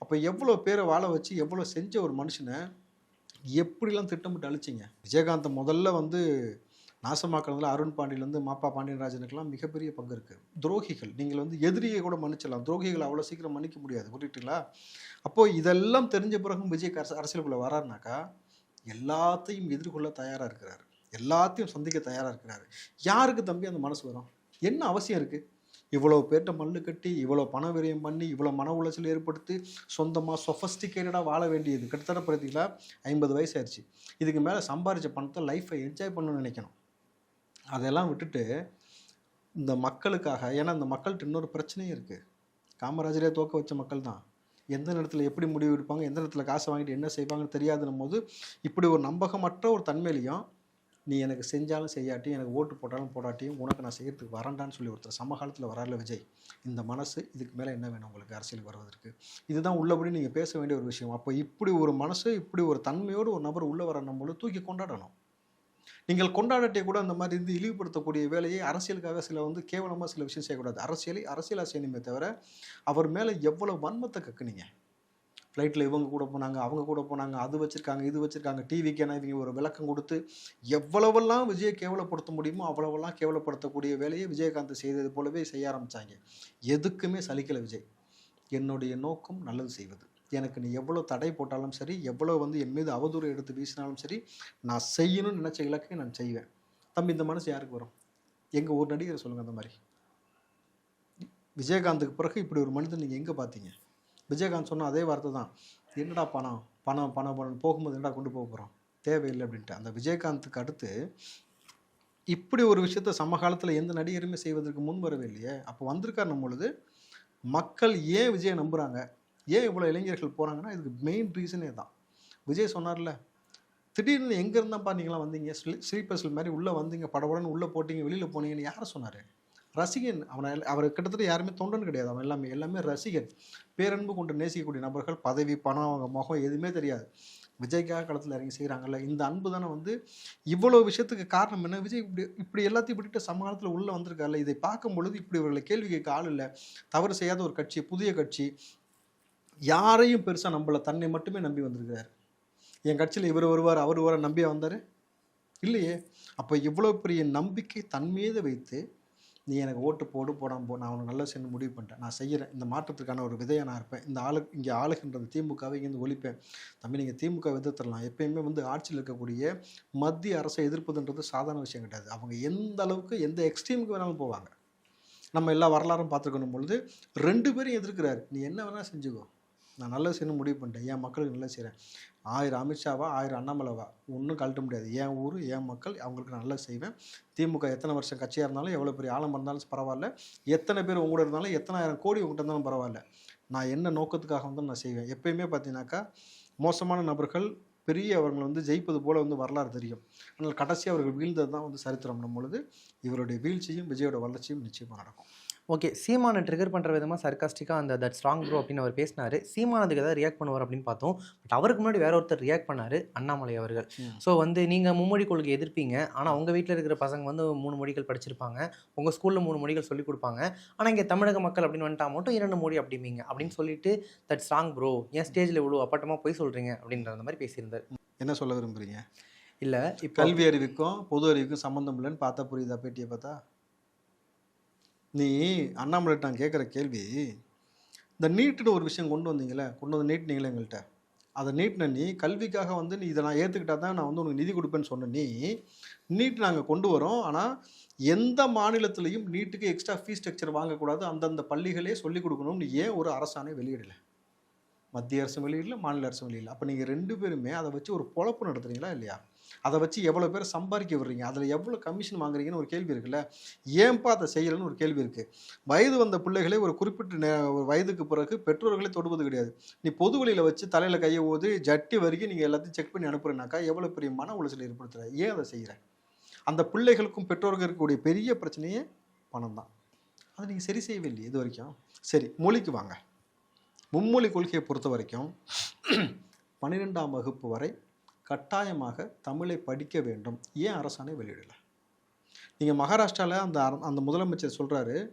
அப்போ எவ்வளோ பேரை வாழ வச்சு எவ்வளோ செஞ்ச ஒரு மனுஷனை எப்படிலாம் திட்டமிட்டு அழிச்சிங்க? விஜயகாந்த் முதல்ல வந்து நாசமாக்குறதுல அருண் பாண்டியிலேருந்து மாப்பா பாண்டியன் ராஜனுக்கெல்லாம் மிகப்பெரிய பங்கு இருக்குது துரோகிகள் நீங்கள் வந்து எதிரியை கூட மன்னிச்சிடலாம். துரோகிகள் அவ்வளோ சீக்கிரம் மன்னிக்க முடியாது. புரியுட்டுங்களா அப்போது இதெல்லாம் தெரிஞ்ச பிறகும் விஜய் அரசியலுக்குள்ளே வராருனாக்கா எல்லாத்தையும் எதிர்கொள்ள தயாராக இருக்கிறார். எல்லாத்தையும் சந்திக்க தயாராக இருக்கிறாரு. யாருக்கு தம்பி அந்த மனசு வரும்? என்ன அவசியம் இருக்குது இவ்வளோ பேர்ட்ட மல்லு கட்டி இவ்வளோ பண விரயம் பண்ணி இவ்வளோ மன உளைச்சல் ஏற்படுத்தி சொந்தமாக சொஃபஸ்டிகேட்டடாக வாழ வேண்டியது. கிட்டத்தட்ட பார்த்தீங்களா ஐம்பது வயசு ஆயிடுச்சு இதுக்கு மேலே சம்பாரிச்ச பணத்தை லைஃப்பை என்ஜாய் பண்ணணும்னு நினைக்கணும். அதெல்லாம் விட்டுட்டு இந்த மக்களுக்காக ஏன்னா இந்த மக்கள்கிட்ட இன்னொரு பிரச்சனையும் இருக்குது காமராஜரே தோக்க வச்ச மக்கள் தான். எந்த நேரத்தில் எப்படி முடிவு எடுப்பாங்க எந்த நேரத்தில் காசை வாங்கிட்டு என்ன செய்வாங்கன்னு தெரியாதுன்னும் போது இப்படி ஒரு நம்பகமற்ற ஒரு தன்மையிலையும் நீ எனக்கு செஞ்சாலும் செய்யாட்டியும் எனக்கு ஓட்டு போட்டாலும் போடாட்டியும் உனக்கு நான் செய்யறதுக்கு வரண்டான்னு சொல்லி ஒருத்தர் சமகாலத்தில் வரல விஜய் இந்த மனசு இதுக்கு மேலே என்ன வேணும் உங்களுக்கு அரசியலுக்கு வருவதற்கு? இதுதான் உள்ளபடி நீங்கள் பேச வேண்டிய ஒரு விஷயம். அப்போ இப்படி ஒரு மனசு இப்படி ஒரு தன்மையோடு ஒரு நபர் உள்ளே வரணும் போது தூக்கி கொண்டாடணும். நீங்கள் கொண்டாடட்டே கூட அந்த மாதிரி இருந்து இழிவுபடுத்தக்கூடிய வேலையை அரசியலுக்காக சில வந்து கேவலமாக சில விஷயம் செய்யக்கூடாது. அரசியலை அரசியலாக செய்யணுமே தவிர அவர் மேலே எவ்வளோ வன்மத்தை கக்குனீங்க? ஃப்ளைட்டில் இவங்க கூட போனாங்க அவங்க கூட போனாங்க அது வச்சுருக்காங்க இது வச்சுருக்காங்க. டிவிக்கான இவங்க ஒரு விளக்கம் கொடுத்து எவ்வளவெல்லாம் விஜயை கேவலப்படுத்த முடியுமோ அவ்வளவெல்லாம் கேவலப்படுத்தக்கூடிய வேலையை விஜயகாந்த் செய்தது போலவே செய்ய ஆரம்பித்தாங்க எதுக்குமே சலிக்கலை விஜய். என்னுடைய நோக்கம் நல்லது செய்வது. எனக்கு நீ எவ்வளோ தடை போட்டாலும் சரி எவ்வளோ வந்து என் மீது அவதூறு எடுத்து வீசினாலும் சரி நான் செய்யணும்னு நினச்ச இலக்கை நான் செய்வேன். தம்பி இந்த மனசு யாருக்கு வரும்? எங்கள் ஒரு நடிகர் சொல்லுங்கள் அந்த மாதிரி. விஜயகாந்துக்கு பிறகு இப்படி ஒரு மனிதன் நீங்கள் எங்கே பார்த்தீங்க விஜயகாந்த் சொன்ன அதே வார்த்தை தான். என்னடா பணம்? பணம் பணம் பணம் போகும்போது என்னடா கொண்டு போக போகிறோம் தேவையில்லை அப்படின்ட்டு. அந்த விஜயகாந்துக்கு அடுத்து இப்படி ஒரு விஷயத்த சமகாலத்தில் எந்த நடிகருமே செய்வதற்கு முன் வரவே இல்லையே அப்போ வந்திருக்காருன்னும் பொழுது மக்கள் ஏன் விஜயை நம்புகிறாங்க ஏன் இவ்வளோ இளைஞர்கள் போகிறாங்கன்னா இதுக்கு மெயின் ரீசனே தான். விஜய் சொன்னார்ல திடீர்னு எங்கே இருந்தாப்பா நீங்களாம் வந்தீங்க? ஸ்லீப்பர்ஸில் மாதிரி உள்ளே வந்தீங்க படபடன்னு உள்ளே போட்டீங்க வெளியில் போனீங்கன்னு யாரை சொன்னார்? ரசிகன் அவனை அவர் கிட்டத்தட்ட யாருமே தொண்டன் கிடையாது. அவன் எல்லாமே எல்லாமே ரசிகன். பேரன்பு கொண்டு நேசிக்கக்கூடிய நபர்கள் பதவி பணம் அவங்க முகம் எதுவுமே தெரியாது. விஜய்க்காக களத்தில் இறங்கி செய்கிறாங்கல்ல இந்த அன்பு தானே வந்து இவ்வளோ விஷயத்துக்கு காரணம் என்ன? விஜய் இப்படி இப்படி எல்லாத்தையும் விட்டுட்டு சமாளத்தில் உள்ளே வந்திருக்காருல்ல இதை பார்க்கும் பொழுது இப்படி இவர்களை கேள்வி கேட்க ஆள் இல்லை. தவறு செய்யாத ஒரு கட்சி புதிய கட்சி. யாரையும் பெருசாக நம்மளை தன்னை மட்டுமே நம்பி வந்திருக்கிறார். என் கட்சியில் இவர் வருவார் அவர் வர நம்பியா வந்தார்? இல்லையே. அப்போ இவ்வளோ பெரிய நம்பிக்கை தன் மீது வைத்து நீ எனக்கு ஓட்டு போடு போடாம போ. நான் உனக்கு நல்ல செய்யணும் முடிவு பண்ணிட்டேன். நான் செய்கிறேன் இந்த மாற்றத்துக்கான ஒரு விதையை நான் இருப்பேன். இந்த ஆளு இங்கே ஆளுகின்றது திமுகவை இங்கேருந்து ஒழிப்பேன். தம்பி நீங்கள் திமுக எதிர்த்துடலாம். எப்பயுமே வந்து ஆட்சியில் இருக்கக்கூடிய மத்திய அரசை எதிர்ப்பதுன்றது சாதாரண விஷயம் கிடையாது. அவங்க எந்த அளவுக்கு எந்த எக்ஸ்ட்ரீமுக்கு வேணாலும் போவாங்க. நம்ம எல்லா வரலாறும் பார்த்துருக்கணும் பொழுது ரெண்டு பேரும் எதிர்க்கிறாரு. நீ என்ன வேணால் செஞ்சுக்கோ. நான் நல்லது செய்யணும் முடிவு பண்ணிட்டேன். என் மக்களுக்கு நல்லது செய்கிறேன் ஆயிரம் அமித்ஷாவா ஆயிரம் அண்ணாமலைவா? ஒன்றும் கழட்ட முடியாது. என் ஊர் என் மக்கள் அவங்களுக்கு நான் நல்லது செய்வேன். திமுக எத்தனை வருஷம் கட்சியாக இருந்தாலும் எவ்வளோ பெரிய ஆழம் இருந்தாலும் பரவாயில்ல. எத்தனை பேர் உங்களோட இருந்தாலும் எத்தனாயிரம் கோடி உங்கள்கிட்ட இருந்தாலும் பரவாயில்ல. நான் என்ன நோக்கத்துக்காக வந்து நான் செய்வேன். எப்பயுமே பார்த்தீங்கன்னாக்கா மோசமான நபர்கள் பெரிய அவர்களை வந்து ஜெயிப்பது போல் வந்து வரலாறு தெரியும். ஆனால் கடைசி அவர்கள் வீழ்ந்தது தான் வந்து சரித்திரம். பொழுது இவருடைய வீழ்ச்சியும் விஜயோட வளர்ச்சியும் நிச்சயமாக நடக்கும். ஓகே சீமானை ட்ரிகர் பண்ணுற விதமாக சர்க்காஸ்டிக்காக அந்த தட் ஸ்ட்ராங் ப்ரோ அப்படின்னு அவர் பேசினார். சீமான் அதுக்கு ஏதாவது ரியாக்ட் பண்ணுவார் அப்படின்னு பார்த்தோம். பட் அவருக்கு முன்னாடி வேற ஒருத்தர் ரியாக்ட் பண்ணார் அண்ணாமலை அவர்கள். ஸோ வந்து நீங்கள் மும்மொழி கொள்கை எதிர்ப்பீங்க. ஆனால் உங்கள் வீட்டில் இருக்கிற பசங்க வந்து மூணு மொழிகள் படிச்சிருப்பாங்க. உங்கள் ஸ்கூலில் மூணு மொழிகள் சொல்லிக் கொடுப்பாங்க. ஆனால் இங்கே தமிழக மக்கள் அப்படின்னு வந்துட்டா மட்டும் இரண்டு மொழி அப்படிம்பீங்க. அப்படின்னு சொல்லிட்டு தட் ஸ்ட்ராங் ப்ரோ ஏன் ஸ்டேஜில் இவ்வளோ அப்பட்டமாக போய் சொல்கிறீங்க அப்படின்ற மாதிரி பேசியிருந்தார். என்ன சொல்ல விரும்புறீங்க? இல்லை இப்போ கல்வி அறிவுக்கும் பொது அறிவுக்கும் சம்மந்தம் இல்லைன்னு பார்த்தா புரியுதா பேட்டியை பார்த்தா? நீ அண்ணாமலை நான் கேட்குற கேள்வி இந்த நீட்டுன்னு ஒரு விஷயம் கொண்டு வந்தீங்களே கொண்டு வந்து நீட்டினீங்களே எங்கள்கிட்ட. அதை நீட்டின நீ கல்விக்காக வந்து நீ இதை நான் ஏற்றுக்கிட்டா தான் நான் வந்து உனக்கு நிதி கொடுப்பேன்னு சொன்ன நீ நீட் நாங்கள் கொண்டு வரோம். ஆனால் எந்த மாநிலத்திலையும் நீட்டுக்கு எக்ஸ்ட்ரா ஃபீஸ் ஸ்ட்ரக்சர் வாங்கக்கூடாது. அந்தந்த பள்ளிகளே சொல்லிக் கொடுக்கணும்னு ஏன் ஒரு அரசாணை வெளியிடலை? மத்திய அரசு வெளியிடல மாநில அரசு வெளியிடல. அப்போ நீங்கள் ரெண்டு பேருமே அதை வச்சு ஒரு பொழப்பு நடத்துறீங்களா இல்லையா? அதை வச்சு எவ்வளோ பேர் சம்பாதிக்க விடுறீங்க? அதில் எவ்வளோ கமிஷன் வாங்குறீங்கன்னு ஒரு கேள்வி இருக்குல்ல? ஏன்பா அதை செய்யலைன்னு ஒரு கேள்வி இருக்குது வயது வந்த பிள்ளைகளே ஒரு குறிப்பிட்ட நே ஒரு வயதுக்கு பிறகு பெற்றோர்களே தொடுவது கிடையாது. நீ பொது வழியில் வச்சு தலையில் கையை ஊதி ஜட்டி வரைக்கும் நீங்கள் எல்லாத்தையும் செக் பண்ணி அனுப்புறேனாக்கா எவ்வளோ பெரிய மன உளைச்சல் ஏற்படுத்துற? ஏன் அதை செய்கிற அந்த பிள்ளைகளுக்கும் பெற்றோர்களுக்கும் இருக்கக்கூடிய பெரிய பிரச்சனையே பணம் தான். அதை நீங்கள் சரி செய்யவே இல்லையே இது வரைக்கும். சரி மொழிக்கு வாங்க. மும்மொழி கொள்கையை பொறுத்த வரைக்கும் பன்னிரெண்டாம் வகுப்பு வரை கட்டாயமாக தமிழை படிக்க வேண்டும். ஏன் அரசாணை வெளியிடலை? நீங்கள் மகாராஷ்டிராவில் அந்த அர- அந்த முதலமைச்சர் சொல்கிறாரு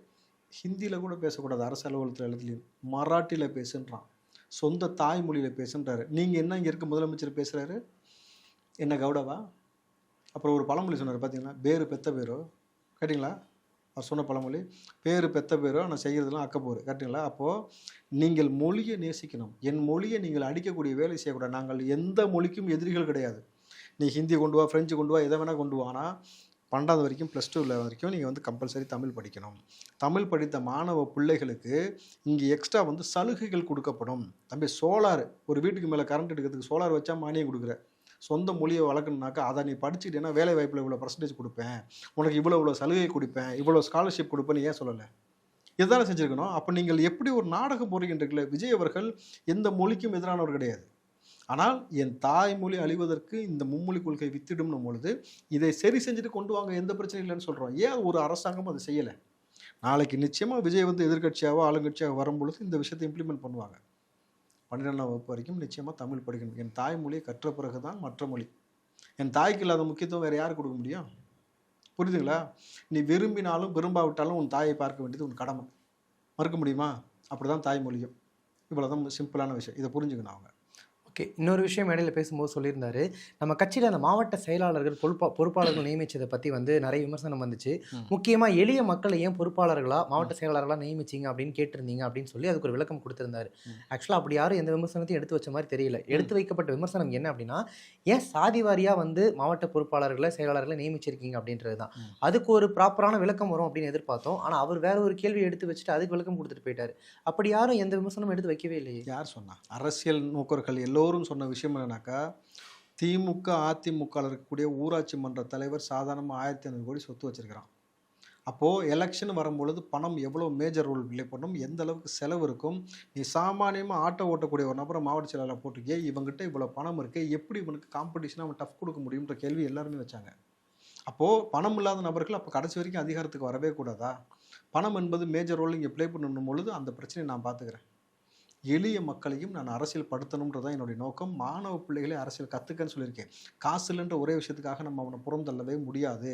ஹிந்தியில் கூட பேசக்கூடாது அரசு அலுவலகத்தில் எழுதலையும் மராட்டியில் பேசுன்றான். சொந்த தாய்மொழியில் பேசுன்றாரு. நீங்கள் என்ன இங்கே இருக்க முதலமைச்சர் பேசுகிறாரு என்ன கவுடவா அப்புறம் ஒரு பழமொழி சொன்னார் பார்த்தீங்களா பேரு பெத்த பேரோ கேட்டிங்களா? அவர் சொன்ன பழமொழி பேர் பெத்த பேரோ ஆனால் செய்கிறதுலாம் அக்கப்போர் கரெக்டுங்களா அப்போது நீங்கள் மொழியை நேசிக்கணும். என் மொழியை நீங்கள் அடிக்கக்கூடிய வேலை செய்யக்கூடாது. நாங்கள் எந்த மொழிக்கும் எதிரிகள் கிடையாது. நீ ஹிந்தி கொண்டு வா ஃப்ரெஞ்சு கொண்டு வா எதை வேணால் கொண்டு வா. ஆனால் பன்னெண்டாவது வரைக்கும் ப்ளஸ் டூவில் வரைக்கும் நீங்கள் வந்து கம்பல்சரி தமிழ் படிக்கணும். தமிழ் படித்த மாணவ பிள்ளைகளுக்கு இங்கே எக்ஸ்ட்ரா வந்து சலுகைகள் கொடுக்கப்படும். தம்பி சோலார் ஒரு வீட்டுக்கு மேலே கரண்ட் எடுக்கிறதுக்கு சோலார் வச்சா மானியம் கொடுக்குற. சொந்த மொழியை வளர்க்கணுனாக்கா அதை நீ படிச்சுக்கிட்டேன்னா வேலை வாய்ப்பில் இவ்வளோ பர்சன்டேஜ் கொடுப்பேன். உனக்கு இவ்வளோ இவ்வளோ சலுகை கொடுப்பேன். இவ்வளோ ஸ்காலர்ஷிப் கொடுப்பேன்னு ஏன் சொல்லலை? இதுதானே செஞ்சுருக்கணும். அப்போ நீங்கள் எப்படி ஒரு நாடகம் போடுகின்றீர்கள விஜய் அவர்கள் எந்த மொழிக்கும் எதிரானவர் கிடையாது. ஆனால் என் தாய்மொழி அழிவதற்கு இந்த மும்மொழி கொள்கை வித்திடும் பொழுது இதை சரி செஞ்சுட்டு கொண்டு வாங்க எந்த பிரச்சனையும் இல்லைன்னு சொல்கிறோம் ஏன் ஒரு அரசாங்கம் அதை செய்யலை? நாளைக்கு நிச்சயமாக விஜய் வந்து எதிர்க்கட்சியாவோ ஆளுங்கட்சியாக வரும்பொழுது இந்த விஷயத்தை இம்ப்ளிமெண்ட் பண்ணுவாங்க. பன்னிரெண்டாம் வகுப்பு வரைக்கும் நிச்சயமாக தமிழ் படிக்கணும். என் தாய்மொழியை கற்ற பிறகு தான் மற்ற மொழி. என் தாய்க்கு இல்லாத முக்கியத்துவம் வேறு யார் கொடுக்க முடியும்? புரியுதுங்களா நீ விரும்பினாலும் விரும்பாவிட்டாலும் உன் தாயை பார்க்க வேண்டியது உன் கடமை. மறுக்க முடியுமா? அப்படி தான் தாய்மொழியும் இவ்வளோ தான் சிம்பிளான விஷயம். இதை புரிஞ்சுக்கணும் அவங்க. ஓகே. இன்னொரு விஷயம் இடையில பேசும்போது சொல்லியிருந்தாரு. நம்ம கட்சியில் அந்த மாவட்ட செயலாளர்கள் பொறுப்பா பொறுப்பாளர்கள் நியமிச்சதை பற்றி வந்து நிறைய விமர்சனம் வந்துச்சு. முக்கியமாக எளிய மக்களை ஏன் பொறுப்பாளர்களா மாவட்ட செயலாளர்களாக நியமிச்சிங்க அப்படின்னு கேட்டிருந்தீங்க அப்படின்னு சொல்லி அதுக்கு ஒரு விளக்கம் கொடுத்திருந்தாரு. ஆக்சுவலாக அப்படி யாரும் எந்த விமர்சனத்தையும் எடுத்து வச்ச மாதிரி தெரியல. எடுத்து வைக்கப்பட்ட விமர்சனம் என்ன அப்படின்னா ஏன் சாதி வாரியாக வந்து மாவட்ட பொறுப்பாளர்களை செயலாளர்களை நியமிச்சிருக்கீங்க அப்படின்றது தான். அதுக்கு ஒரு ப்ராப்பரான விளக்கம் வரும் அப்படின்னு எதிர்பார்த்தோம். ஆனால் அவர் வேற ஒரு கேள்வி எடுத்து வச்சுட்டு அதுக்கு விளக்கம் கொடுத்துட்டு போயிட்டாரு. அப்படி யாரும் எந்த விமர்சனமும் எடுத்து வைக்கவே இல்லையே. யார் சொன்னா? அரசியல் நோக்கர்கள் எல்லோரும் சொன்ன விஷயம் என்னன்னாக்கா திமுக அதிமுகவில் இருக்கக்கூடிய ஊராட்சி மன்ற தலைவர் சாதாரணமாக ஆயிரத்தி ஐநூறு கோடி சொத்து வச்சிருக்கிறான். அப்போது எலெக்ஷன் வரும்பொழுது பணம் எவ்வளோ மேஜர் ரோல் ப்ளே பண்ணும் எந்த அளவுக்கு செலவு இருக்கும் நீ சாமானியமாக ஆட்டோ ஓட்டக்கூடிய ஒரு நபரை மாவட்ட செயலாளர் போட்டிருக்கே இவங்ககிட்ட இவ்வளோ பணம் இருக்குது எப்படி இவனுக்கு காம்படிஷனாக அவன் டஃப் கொடுக்க முடியுன்ற கேள்வி எல்லாருமே வச்சாங்க. அப்போது பணம் இல்லாத நபர்கள் அப்போ கடைசி வரைக்கும் அதிகாரத்துக்கு வரவே கூடாதா? பணம் என்பது மேஜர் ரோல் இங்கே ப்ளே பண்ணணும் பொழுது அந்த பிரச்சனையை நான் பார்த்துக்கிறேன் எளிய மக்களையும் நான் அரசியல் படுத்தணுன்றது தான் என்னுடைய நோக்கம். மாணவ பிள்ளைகளை அரசியல் கற்றுக்கன்னு சொல்லியிருக்கேன். காசு இல்லைன்ற ஒரே விஷயத்துக்காக நம்ம அவனை புறம் தள்ளவே முடியாது.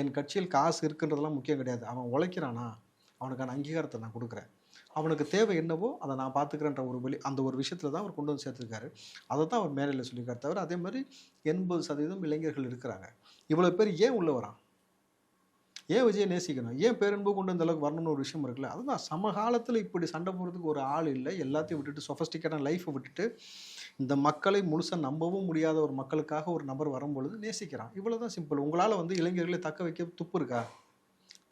என் கட்சியில் காசு இருக்குன்றதெல்லாம் முக்கியம் கிடையாது. அவன் உழைக்கிறானா? அவனுக்கான அங்கீகாரத்தை நான் கொடுக்குறேன். அவனுக்கு தேவை என்னவோ அதை நான் பார்த்துக்கிறேன்ற ஒரு வெளி அந்த ஒரு விஷயத்தில் தான் அவர் கொண்டு வந்து சேர்த்துருக்காரு. அதை தான் அவர் மேலையில் சொல்லியிருக்காரு. தவிர அதே மாதிரி எண்பது சதவீதம் இளைஞர்கள் இருக்கிறாங்க. இவ்வளோ பேர் ஏன் உள்ளே வரான்? ஏன் விஜயை நேசிக்கணும் ஏன் பேரன்பு கொண்டு இந்த அளவுக்கு வரணும்னு ஒரு விஷயம் இருக்குல்ல? அதுதான் சமகாலத்தில் இப்படி சண்டை போடுறதுக்கு ஒரு ஆள் இல்லை. எல்லாத்தையும் விட்டுட்டு சொஃபஸ்டிக்கான லைஃப்பை விட்டுட்டு இந்த மக்களை முழுசாக நம்பவும் முடியாத ஒரு மக்களுக்காக ஒரு நபர் வரும்பொழுது நேசிக்கிறான். இவ்வளோ தான் சிம்பிள் உங்களால் வந்து இளைஞர்களை தக்க வைக்க துப்பு இருக்கா?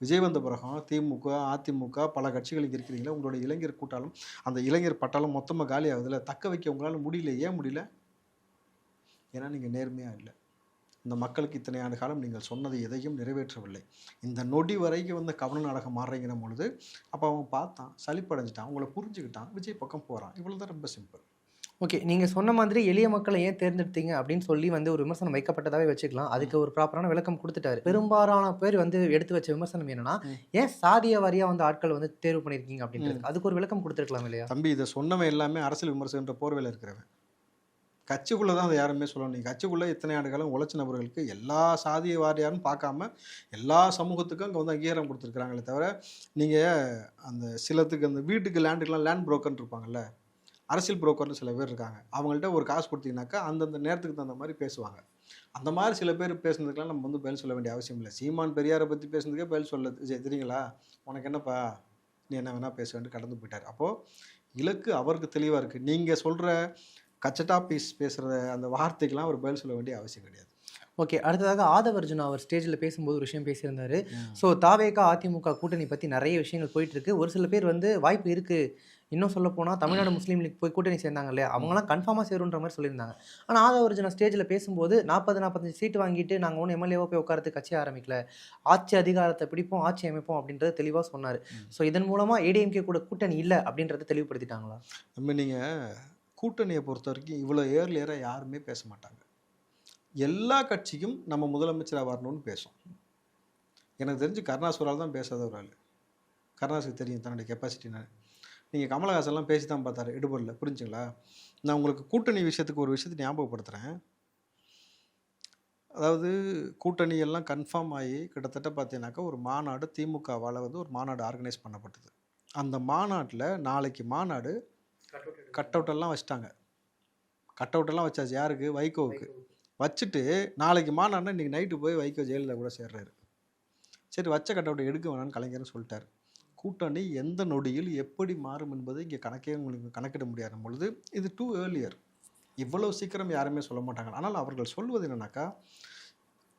விஜய் வந்த பிறகும் திமுக அதிமுக பல கட்சிகள் இங்கே இருக்கிறீங்களா உங்களோட இளைஞர் கூட்டாலும் அந்த இளைஞர் பட்டாலும் மொத்தமாக காலி ஆகுதுல்ல? தக்க வைக்க உங்களால் முடியல ஏன் முடியல? ஏன்னா நீங்கள் நேர்மையாக இல்லை. இந்த மக்களுக்கு இத்தனை ஆண்டு காலம் நீங்கள் சொன்னது எதையும் நிறைவேற்றவில்லை. இந்த நொடி வரைக்கும் வந்து கவன நாடகம் மாறுறீங்கிற பொழுது அப்போ அவன் பார்த்தான் சலிப்படைஞ்சிட்டான் உங்களை புரிஞ்சுக்கிட்டான் விஜய் பக்கம் போகிறான் இவ்வளோ தான் ரொம்ப சிம்பிள் ஓகே நீங்கள் சொன்ன மாதிரி எளிய மக்களை ஏன் தேர்ந்தெடுத்தீங்க அப்படின்னு சொல்லி வந்து ஒரு விமர்சனம் வைக்கப்பட்டதாவே வச்சுக்கலாம். அதுக்கு ஒரு ப்ராப்பரான விளக்கம் கொடுத்துட்டாரு. பெரும்பாலான பேர் வந்து எடுத்து வச்ச விமர்சனம் என்னன்னா. ஏன் சாதிய வாரியா வந்து ஆட்கள் வந்து தேர்வு பண்ணியிருக்கீங்க அப்படின்றது அதுக்கு ஒரு விளக்கம் கொடுத்துருக்கலாம் இல்லையா? தம்பி இதை சொன்னவன் எல்லாமே அரசியல் விமர்சகன்ற போர்வையில் இருக்கிறவன். கட்சிக்குள்ளே தான் அதை யாருமே சொல்லணும் நீங்கள் கட்சிக்குள்ளே இத்தனை ஆண்டு காலம் உழைச்ச நபர்களுக்கு எல்லா சாதிய வாரியாருன்னு பார்க்காம எல்லா சமூகத்துக்கும் அங்கே வந்து அங்கீகாரம் கொடுத்துருக்குறாங்களே தவிர நீங்கள் அந்த சிலத்துக்கு அந்த வீட்டுக்கு லேண்டுக்கெலாம் லேண்ட் புரோக்கர்னு இருப்பாங்கல்ல அரசியல் புரோக்கர்னு சில பேர் இருக்காங்க. அவங்கள்ட்ட ஒரு காசு கொடுத்தீங்கன்னாக்கா அந்தந்த நேரத்துக்கு தகுந்த மாதிரி பேசுவாங்க. அந்த மாதிரி சில பேர் பேசுனதுக்கெல்லாம் நம்ம வந்து பதில் சொல்ல வேண்டிய அவசியம் இல்லை. சீமான் பெரியாரை பற்றி பேசுனதுக்கே பதில் சொல்ல தெரியுங்களா? உனக்கு என்னப்பா? நீ என்ன வேணால் பேச வேண்டிய கடந்து போயிட்டார். அப்போது இலக்கு அவருக்கு தெளிவாக இருக்குது நீங்கள் சொல்கிற கச்சட்டா பீஸ் பேசுகிற அந்த வார்த்தைக்கெல்லாம் அவர் பதில் சொல்ல வேண்டிய அவசியம் கிடையாது. ஓகே அடுத்ததாக ஆதவர்ஜுன் அவர் ஸ்டேஜில் பேசும்போது ஒரு விஷயம் பேசியிருந்தாரு. ஸோ தாவேகா அதிமுக கூட்டணி பற்றி நிறைய விஷயங்கள் போயிட்டு இருக்கு ஒரு சில பேர் வந்து வாய்ப்பு இருக்கு. இன்னும் சொல்ல போனால் தமிழ்நாடு முஸ்லீம் லீக் போய் கூட்டணி சேர்ந்தாங்க இல்லையா? அவங்களாம் கன்ஃபார்மாக சேருன்ற மாதிரி சொல்லியிருந்தாங்க. ஆனால் ஆதவர்ஜுன ஸ்டேஜில் பேசும்போது நாற்பது நாற்பத்தஞ்சு சீட்டு வாங்கிட்டு நாங்கள் ஒன்றும் எம்எல்ஏவோ போய் உட்காரத்து கட்சி ஆரம்பிக்கல. ஆட்சி அதிகாரத்தை பிடிப்போம் ஆட்சி அமைப்போம் அப்படின்றத தெளிவாக சொன்னார். ஸோ இதன் மூலமாக ஏடிஎம்கே கூட கூட்டணி இல்லை அப்படின்றத தெளிவுபடுத்திட்டாங்களா? நம்ம நீங்கள் கூட்டணியை பொறுத்த வரைக்கும் இவ்வளோ ஏர்லியராக யாருமே பேச மாட்டாங்க. எல்லா கட்சியும் நம்ம முதலமைச்சராக வரணும்னு பேசும். எனக்கு தெரிஞ்சு கருணாசுரால் தான் பேசாத ஒரு ஆள். கருணாசுக்கு தெரியும் தன்னுடைய கெப்பாசிட்டி நீங்கள் கமலஹாசன்லாம் பேசி தான் பார்த்தாரு எடுபடல புரிஞ்சுங்களா? நான் உங்களுக்கு கூட்டணி விஷயத்துக்கு ஒரு விஷயத்தை ஞாபகப்படுத்துகிறேன் அதாவது கூட்டணி எல்லாம் கன்ஃபார்ம் ஆகி கிட்டத்தட்ட பார்த்தீங்கன்னாக்கா ஒரு மாநாடு திமுகவால் வந்து ஒரு மாநாடு ஆர்கனைஸ் பண்ணப்பட்டது. அந்த மாநாட்டில் நாளைக்கு மாநாடு கட் அவுட் எல்லாம் வச்சிட்டாங்க. கட் அவுட் எல்லாம் வச்சாச்சு. யாருக்கு? வைகோவுக்கு. வச்சுட்டு நாளைக்கு மாநாடுனா இன்றைக்கி நைட்டு போய் வைகோ ஜெயலலிதா கூட சேர்றாரு. சரி வச்ச கட் அவுட்டை எடுக்க வேணாம்னு கலைஞர்னு சொல்லிட்டார். கூட்டணி எந்த நொடியில் எப்படி மாறும் என்பது இங்கே கணக்கே உங்களுக்கு கணக்கிட முடியாத பொழுது இது டூ ஏர்லியர் இவ்வளவு சீக்கிரம் யாருமே சொல்ல மாட்டாங்க. ஆனால் அவர்கள் சொல்வது என்னன்னாக்கா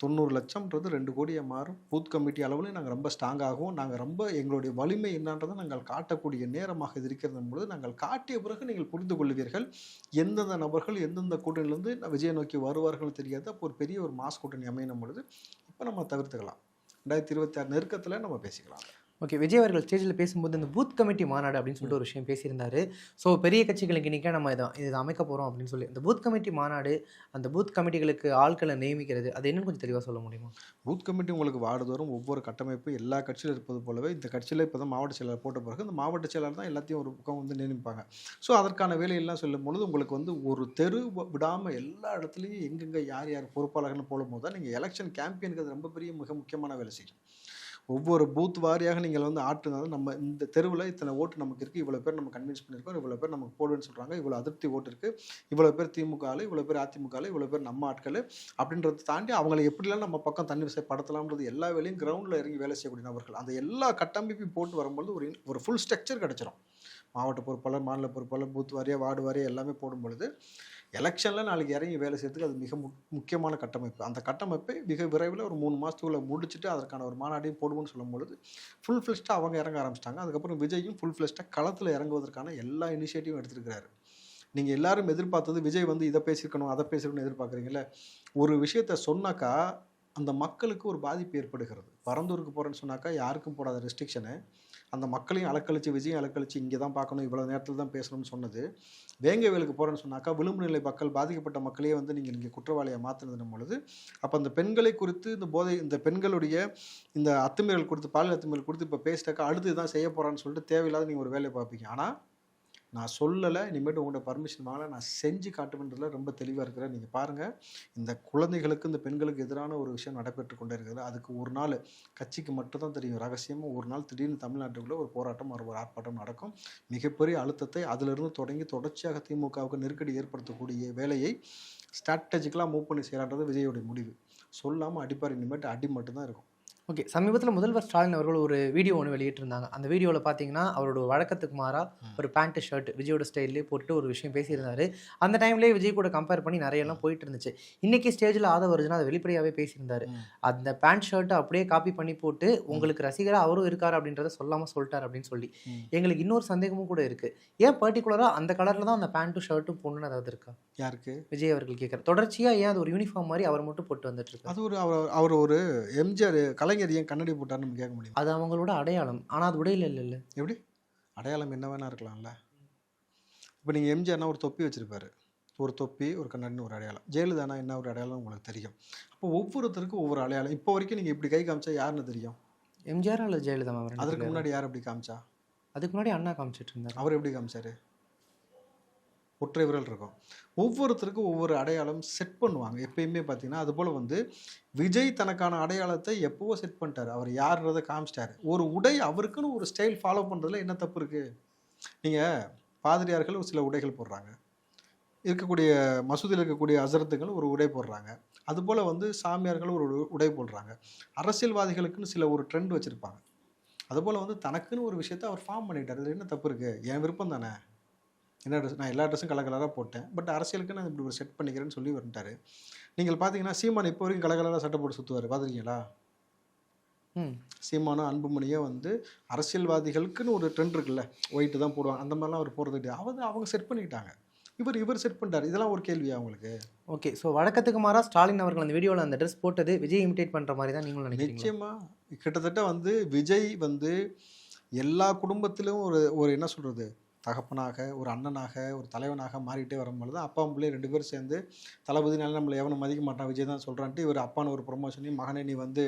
தொண்ணூறு லட்சம்ன்றது ரெண்டு கோடியாக மாறும். பூத் கமிட்டி அளவில் நாங்கள் ரொம்ப ஸ்ட்ராங்காகவும் நாங்கள் ரொம்ப எங்களுடைய வலிமை என்னன்றதை நாங்கள் காட்டக்கூடிய நேரமாக இது இருக்கிறது பொழுது நாங்கள் காட்டிய பிறகு நீங்கள் புரிந்து கொள்வீர்கள். எந்தெந்த நபர்கள் எந்தெந்த கூட்டணியிலேருந்து விஜயை நோக்கி வருவார்கள் தெரியாது. அப்போ ஒரு பெரிய ஒரு மாஸ் கூட்டணி அமையணும் பொழுது இப்போ நம்ம தவிர்த்துக்கலாம். ரெண்டாயிரத்தி இருபத்தி ஆறு நெருக்கத்தில் நம்ம பேசிக்கலாம். ஓகே விஜய் அவர்கள் ஸ்டேஜில் பேசும்போது இந்த பூத் கமிட்டி மாநாடு அப்படின்னு சொல்லிட்டு ஒரு விஷயம் பேசியிருந்தாரு. ஸோ பெரிய கட்சிகளுக்கு இன்றைக்கி நம்ம இதை இதை அமைக்க போகிறோம் அப்படின்னு சொல்லி இந்த பூத் கமிட்டி மாநாடு அந்த பூத் கமிட்டிகளுக்கு ஆட்களை நியமிக்கிறது அது என்னன்னு கொஞ்சம் தெளிவாக சொல்ல முடியுமா? பூத் கமிட்டி உங்களுக்கு வார்டுதோறும் ஒவ்வொரு கட்டமைப்பு எல்லா கட்சியிலும் இருப்பது போலவே இந்த கட்சியில் இப்போ தான் மாவட்ட செயலர் போட்ட பிறகு இந்த மாவட்ட செயலர் தான் எல்லாத்தையும் ஒரு பக்கம் வந்து நியமிப்பாங்க. ஸோ அதற்கான வேலையெல்லாம் சொல்லும் பொழுது உங்களுக்கு வந்து ஒரு தெரு விடாமல் எல்லா இடத்துலையும் எங்கெங்கே யார் யார் பொறுப்பாளர்கள்னு போடும்போது தான் நீங்கள் எலெக்ஷன் கேம்பெயினுக்கு அது ரொம்ப பெரிய மிக முக்கியமான வேலை செய்யும். ஒவ்வொரு பூத் வாரியாக நீங்கள் வந்து ஆட்டுனாலும் நம்ம இந்த தெருவில் இத்தனை ஓட்டு நமக்கு இருக்குது இவ்வளோ பேர் நம்ம கன்வின்ஸ் பண்ணியிருக்கோம். இவ்வளோ பேர் நமக்கு போடுவேன்னு சொல்கிறாங்க இவ்வளோ அதிருப்தி ஓட்டு இருக்குது இவ்வளோ பேர் திமுக ஆளு இவ்வளோ பேர் அதிமுக ஆளு இவ்வளோ பேர் நம்ம ஆட்கள் அப்படின்றத தாண்டி அவங்களை எப்படிலாம் நம்ம பக்கம் தண்ணி விசைப்படுத்தலாம்ன்றது எல்லா வேலையும் கிரவுண்டில் இறங்கி வேலை செய்யக்கூடிய நபர்கள். அந்த எல்லா கட்டமைப்பையும் போட்டு வரும்பொழுது ஒரு ஒரு ஃபுல் ஸ்ட்ரக்சர் கிடச்சிரும். மாவட்ட பொறுப்பாளர் மாநில பொறுப்பாளர் பூத் வாரியாக வார்டு வாரியாக எல்லாமே போடும் பொழுது எலெக்ஷனில் நாளைக்கு இறங்கி வேலை செய்யறதுக்கு அது மிக முக்கியமான கட்டமைப்பு. அந்த கட்டமைப்பை மிக விரைவில் ஒரு மூணு மாதத்துக்குள்ளே முடிச்சுட்டு அதற்கான ஒரு மாநாட்டையும் போடுவோம்னு சொல்லும் பொழுது ஃபுல் ஃப்ளெஷ்டாக அவங்க இறங்க ஆரம்பிச்சிட்டாங்க. அதுக்கப்புறம் விஜயும் ஃபுல் ஃப்ளெஷ்டாக களத்தில் இறங்குவதற்கான எல்லா இனிஷியேட்டிவும் எடுத்திருக்கிறாரு. நீங்கள் எல்லாரும் எதிர்பார்த்தது விஜய் வந்து இதை பேசியிருக்கணும் அதை பேசியிருக்கணும் எதிர்பார்க்குறீங்களே ஒரு விஷயத்த சொன்னாக்கா அந்த மக்களுக்கு ஒரு பாதிப்பு ஏற்படுகிறது. பரந்தூருக்கு போகிறேன்னு சொன்னாக்கா யாருக்கும் போடாத ரெஸ்ட்ரிக்ஷனு அந்த மக்களையும் அலக்கழிச்சு விஜயம் அலக்கழிச்சு இங்கே தான் பார்க்கணும் இவ்வளோ நேரத்தில் தான் பேசணும்னு சொன்னது. வேங்கவேலுக்கு போகிறேன்னு சொன்னாக்கா விளிம்பு நிலை மக்கள் பாதிக்கப்பட்ட மக்களையே வந்து நீங்கள் இங்கே குற்றவாளியாக மாற்றினதும் பொழுது அப்போ அந்த பெண்களை குறித்து இந்த போதை இந்த பெண்களுடைய இந்த அத்துமீறல் கொடுத்து பாலியல் அத்துமீறல் கொடுத்து இப்போ பேசிட்டாக்கா அடுத்து தான் செய்ய போகிறான்னு சொல்லிட்டு தேவையில்லாத நீங்கள் ஒரு வேலையை பார்ப்பீங்க. ஆனால் நான் சொல்லலை இனிமேட்டு உங்கள்கிட்ட பர்மிஷன் வாங்கலை நான் செஞ்சு காட்டுமென்றதுல ரொம்ப தெளிவாக இருக்கிறேன். நீங்கள் பாருங்கள் இந்த குழந்தைகளுக்கு இந்த பெண்களுக்கு எதிரான ஒரு விஷயம் நடைபெற்று கொண்டே இருக்குது. அதுக்கு ஒரு நாள் கட்சிக்கு மட்டும்தான் தெரியும் ரகசியமாக ஒரு நாள் திடீர்னு தமிழ்நாட்டுக்குள்ளே ஒரு போராட்டம் ஒரு ஆர்ப்பாட்டம் நடக்கும். மிகப்பெரிய அழுத்தத்தை அதிலிருந்து தொடங்கி தொடர்ச்சியாக திமுகவுக்கு நெருக்கடி ஏற்படுத்தக்கூடிய வேலையை ஸ்ட்ராட்டஜிக்கலாக மூவ் பண்ணி செய்யலான்றது விஜயோடைய முடிவு. சொல்லாமல் அடிப்பார் இனிமேட்டு அடி மட்டும்தான் இருக்கும். ஓகே சமீபத்தில் முதல்வர் ஸ்டாலின் அவர்கள் ஒரு வீடியோ ஒன்று வெளியிட்டிருந்தாங்க. அந்த வீடியோவில் பார்த்தீங்கன்னா அவரோட வழக்கத்துக்கு மாறா ஒரு பேண்ட் ஷர்ட் விஜயோட ஸ்டைல்லே போட்டுட்டு ஒரு விஷயம் பேசியிருந்தாரு. அந்த டைம்லேயே விஜய் கூட கம்பேர் பண்ணி நிறைய எல்லாம் போயிட்டு இருந்துச்சு. இன்னைக்கு ஸ்டேஜில் ஆதவ அர்ஜுனா அதை வெளிப்படையாகவே பேசியிருந்தாரு. அந்த பேண்ட் ஷர்ட்டை அப்படியே காப்பி பண்ணி போட்டு உங்களுக்கு ரசிகராக அவரும் இருக்காரு அப்படின்றத சொல்லாமல் சொல்லிட்டார் அப்படின்னு சொல்லி. எங்களுக்கு இன்னொரு சந்தேகமும் கூட இருக்கு. ஏன் பர்டிகுலராக அந்த கலரில் தான் அந்த பேண்ட்டும் ஷர்ட்டும் போடணும்னு ஏதாவது இருக்கா? யாருக்கு? விஜய் அவர்கள் கேட்குற தொடர்ச்சியாக ஏன் அது ஒரு யூனிஃபார்ம் மாதிரி அவர் மட்டும் போட்டு வந்துட்டு அது ஒரு அவர் அவர் ஒரு எம்ஜிஆர் கலைஞர் ஏன் கண்ணாடி போட்டார்னு நம்ம கேட்க முடியும்? அது அவங்களோட அடையாளம். ஆனால் அது உடையில இல்லைல்ல எப்படி? அடையாளம் என்ன வேணா இருக்கலாம்ல. இப்போ நீங்கள் எம்ஜிஆர்னா ஒரு தொப்பி வச்சிருப்பாரு. ஒரு தொப்பி ஒரு கண்ணாடின்னு ஒரு அடையாளம். ஜெயலலிதானா என்ன ஒரு அடையாளம் உங்களுக்கு தெரியும். அப்போ ஒவ்வொருத்தருக்கும் ஒவ்வொரு அடையாளம். இப்போ வரைக்கும் நீங்கள் இப்படி கை காமிச்சா யாருன்னு தெரியும்? எம்ஜிஆர் அல்லது ஜெயலலிதா மேம் அதற்கு. முன்னாடி யார் எப்படி காமிச்சா? அதுக்கு முன்னாடி அண்ணா காமிச்சிட்டு இருந்தார். அவர் எப்படி காமிச்சாரு? ஒற்றை விரல் இருக்கும். ஒவ்வொருத்தருக்கும் ஒவ்வொரு அடையாளம் செட் பண்ணுவாங்க. எப்பயுமே பார்த்தீங்கன்னா அது போல் வந்து விஜய் தனக்கான அடையாளத்தை எப்போவோ செட் பண்ணிட்டார். அவர் யாருன்றதை காமிச்சிட்டாரு. ஒரு உடை அவருக்குன்னு ஒரு ஸ்டைல் ஃபாலோ பண்ணுறதுல என்ன தப்பு இருக்குது நீங்கள் பாதிரியார்கள் ஒரு சில உடைகள் போடுறாங்க. இருக்கக்கூடிய மசூதியில் இருக்கக்கூடிய அசரத்துகள் ஒரு உடை போடுறாங்க. அதுபோல் வந்து சாமியார்கள் ஒரு உடை- போடுறாங்க. அரசியல்வாதிகளுக்குன்னு சில ஒரு ட்ரெண்ட் வச்சுருப்பாங்க. அதுபோல் வந்து தனக்குன்னு ஒரு விஷயத்தை அவர் ஃபார்ம் பண்ணிட்டார். அதில் என்ன தப்பு இருக்குது என் விருப்பம் தானே? என்ன ட்ரெஸ் நான் எல்லா ட்ரெஸ்ஸும் கலர் கலராக போட்டேன். பட் அரசியலுக்கு நான் இப்படி ஒரு செட் பண்ணிக்கிறேன்னு சொல்லி வந்துட்டாரு. நீங்கள் பார்த்தீங்கன்னா சீமான் இப்போ வரைக்கும் கலர் கலராக சட்டை போட்டு சுற்றுவார் பார்த்துருக்கீங்களா ம். சீமானும் அன்புமணியும் வந்து அரசியல்வாதிகளுக்குன்னு ஒரு ட்ரெண்ட் இருக்குல்ல. ஒயிட்டு தான் போடுவாங்க. அந்த மாதிரிலாம் அவர் போடுறது கிடையாது அவங்க அவங்க செட் பண்ணிக்கிட்டாங்க. இவர் இவர் செட் பண்ணிட்டார். இதெல்லாம் ஒரு கேள்வியா அவங்களுக்கு ஓகே. ஸோ வழக்கத்துக்கு மாறா ஸ்டாலின் அவர்கள் அந்த வீடியோவில் அந்த ட்ரெஸ் போட்டது விஜய் இமிடேட் பண்ணுற மாதிரி தான் நீங்களும் நினைக்கிறீங்க நிச்சயமா. கிட்டத்தட்ட வந்து விஜய் வந்து எல்லா குடும்பத்திலும் ஒரு ஒரு என்ன சொல்றது? தகப்பனாக ஒரு அண்ணனாக ஒரு தலைவனாக மாறிட்டே வரும்பொழுது அப்பா பிள்ளை ரெண்டு பேரும் சேர்ந்து தளபதினால நம்மளை எவனும் மதிக்க மாட்டான் விஜய் தான் சொல்கிறான்ட்டு இவர் அப்பான ஒரு ப்ரொமோஷனையும் மகனே நீ வந்து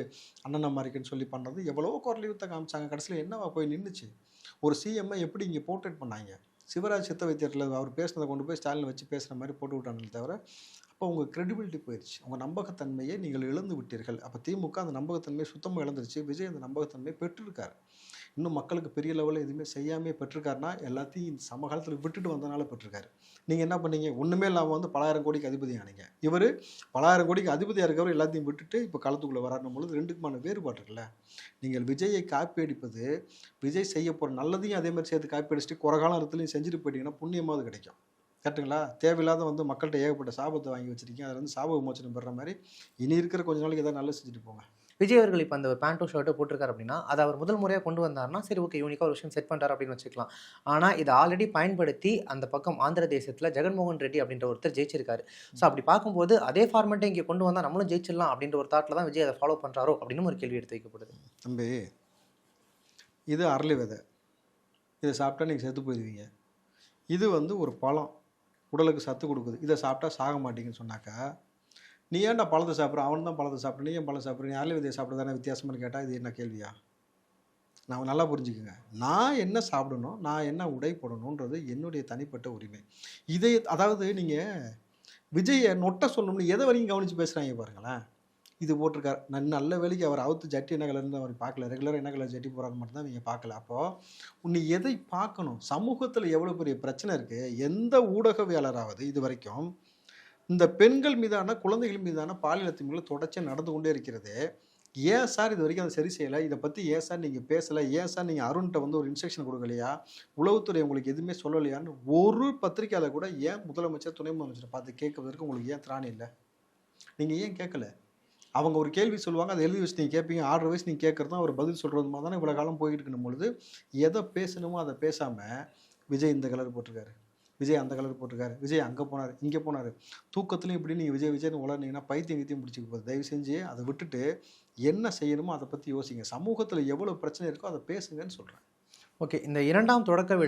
அண்ணனை மாறிக்கன்னு சொல்லி பண்ணுறது எவ்வளோ குரல் யுத்தம் காமிச்சாங்க. கடைசியில் என்னவா போய் நின்றுச்சு ஒரு சிஎம்ஐ எப்படி இங்கே போர்ட்ரேட் பண்ணாங்க? சிவராஜ் சித்த வைத்தியத்தில் அவர் பேசுனதை கொண்டு போய் ஸ்டாலின் வச்சு பேசுகிற மாதிரி போட்டு விட்டானே தவிர அப்போ உங்கள் கிரெடிபிலிட்டி போயிடுச்சு உங்கள் நம்பகத்தன்மையை நீங்கள் இழந்து விட்டீர்கள். அப்போ திமுக அந்த நம்பகத்தன்மையை சுத்தமாக இழந்துருச்சு. விஜய் அந்த நம்பகத்தன்மையை பெற்றிருக்காரு. இன்னும் மக்களுக்கு பெரிய லெவலில் எதுவுமே செய்யாமே பெற்றிருக்காருன்னா எல்லாத்தையும் இந்த சமகாலத்தில் விட்டுட்டு வந்தனால பெற்றிருக்காரு. நீங்கள் என்ன பண்ணீங்க? ஒன்றுமே இல்லாமல் வந்து பலாயிரம் கோடிக்கு அதிபதி ஆனீங்க. இவர் பலாயிரம் கோடிக்கு அதிபதியாக இருக்கிறவர் எல்லாத்தையும் விட்டுட்டு இப்போ களத்துக்குள்ளே வராடும் பொழுது ரெண்டுக்குமான வேறுபாடு இருக்குல்ல. நீங்கள் விஜயை காப்பி அடிப்பது விஜய் செய்ய போகிற நல்லதையும் அதே மாதிரி சேர்த்து காப்பி அடிச்சுட்டு குறை இடத்துலையும் செஞ்சுட்டு போயிட்டீங்கன்னா புண்ணியமாவது கிடைக்கும். கரெக்டுங்களா தேவையில்லாத வந்து மக்கள்கிட்ட ஏகப்பட்ட சாபத்தை வாங்கி வச்சிருக்கீங்க. அதில் வந்து சாப விமோச்சனம் பெற மாதிரி இனி இருக்கிற கொஞ்ச நாளைக்கு ஏதாவது நல்லது செஞ்சுட்டு போங்க. விஜய் அவர்கள் இப்போ அந்த பேண்ட்டோ ஷர்ட்டோ போட்டிருக்காரு அப்படின்னா அதை அவர் முதல் முறையாக கொண்டு வந்தாருன்னா சரி ஓகே யூனிக்காக ஒரு விஷயம் செட் பண்ணுறாரு அப்படின்னு வச்சுக்கலாம். ஆனால் இதை ஆல்ரெடி பயன்படுத்தி அந்த பக்கம் ஆந்திர தேசத்தில் ஜெகன்மோகன் ரெட்டி அப்படின்ற ஒருத்தர் ஜெயிச்சிருக்காரு. ஸோ அப்படி பார்க்கும்போது அதே ஃபார்மெட்டை இங்கே கொண்டு வந்தால் நம்மளும் ஜெயிச்சிடலாம் அப்படின்ற ஒரு தாட்டில் தான் விஜய் அதை ஃபாலோ பண்ணுறாரோ அப்படின்னு ஒரு கேள்வி எடுத்து வைக்கப்படுது. தம்பி இது அரளி விதை. இதை சாப்பிட்டா நீங்கள் செத்து போயிடுவீங்க. இது வந்து ஒரு பழம். உடலுக்கு சத்து கொடுக்குது. இதை சாப்பிட்டா சாக மாட்டீங்கன்னு சொன்னாக்கா நீ ஏன்டா பழத்தை சாப்பிட்ற? அவன் தான் பழத்தை சாப்பிட்ற. நீ ஏன் பழம் சாப்பிட்ற? நீ அரளி விதையை சாப்பிட்றதானே வித்தியாசம்னு கேட்டால் இது என்ன கேள்வியா? நான் நல்லா புரிஞ்சுக்குங்க. நான் என்ன சாப்பிடணும்? நான் என்ன உடை போடணுன்றது என்னுடைய தனிப்பட்ட உரிமை. இதை அதாவது நீங்கள் விஜயை நொட்ட சொல்லணும்னு எதை வரைக்கும் கவனித்து பேசுகிறாங்க பாருங்களேன். இது போட்டிருக்காரு. நான் நல்ல வேலைக்கு அவர் அவுத்து ஜட்டி என்ன கலர்னு அவர் பார்க்கல. ரெகுலராக என்ன கலர் ஜட்டி போகிறாரு மட்டும்தான் நீங்கள் பார்க்கல. அப்போது நீ எதை பார்க்கணும்? சமூகத்தில் எவ்வளோ பெரிய பிரச்சனை இருக்குது எந்த ஊடகவியாளராவது இது வரைக்கும் இந்த பெண்கள் மீதான குழந்தைகள் மீதான பாலியல் அத்துமீறல் தொடர்ச்சியாக நடந்து கொண்டே இருக்கிறது. ஏன் சார் இது வரைக்கும் அதை சரி செய்யலை? இதை பற்றி ஏன் சார் நீங்கள் பேசலை? ஏன் சார் நீங்கள் அருண்கிட்ட வந்து ஒரு இன்ஸ்ட்ரக்ஷன் கொடுக்கலையா? உளவுத்துறை உங்களுக்கு எதுவுமே சொல்லலையான்னு ஒரு பத்திரிக்கையாளர் கூட ஏன் முதலமைச்சர் துணை முதலமைச்சரை பார்த்து கேட்கறதுக்கு உங்களுக்கு ஏன் திராணி இல்லை? நீங்கள் ஏன் கேட்கல? அவங்க ஒரு கேள்வி சொல்லுவாங்க அதை எழுதி வச்சு நீங்கள் கேட்பீங்க ஆர்டர் வச்சு நீங்கள் கேட்குறதும் அவர் பதில் சொல்கிறது மாதிரி தானே இவ்வளோ காலம் போயிட்டு இருக்கணும் பொழுது எதை பேசணுமோ அதை பேசாமல் விஜய் இந்த கலர் போட்டிருக்காரு. விஜய் அந்த கலர் போட்டிருக்காரு. விஜய் அங்கே போனார் இங்கே போனார். தூக்கத்துலையும் இப்படி நீங்கள் விஜய் விஜய்னு உளர்னீங்கன்னா பைத்தியம் கித்தியம் பிடிச்சிக்க போகுது. தயவு செஞ்சு அதை விட்டுட்டு என்ன செய்யணுமோ அதை பற்றி யோசிங்க. சமூகத்தில் எவ்வளோ பிரச்சனை இருக்கோ அதை பேசுங்கன்னு சொல்கிறேன் ஓகே இந்த இரண்டாம் தொடக்க விழா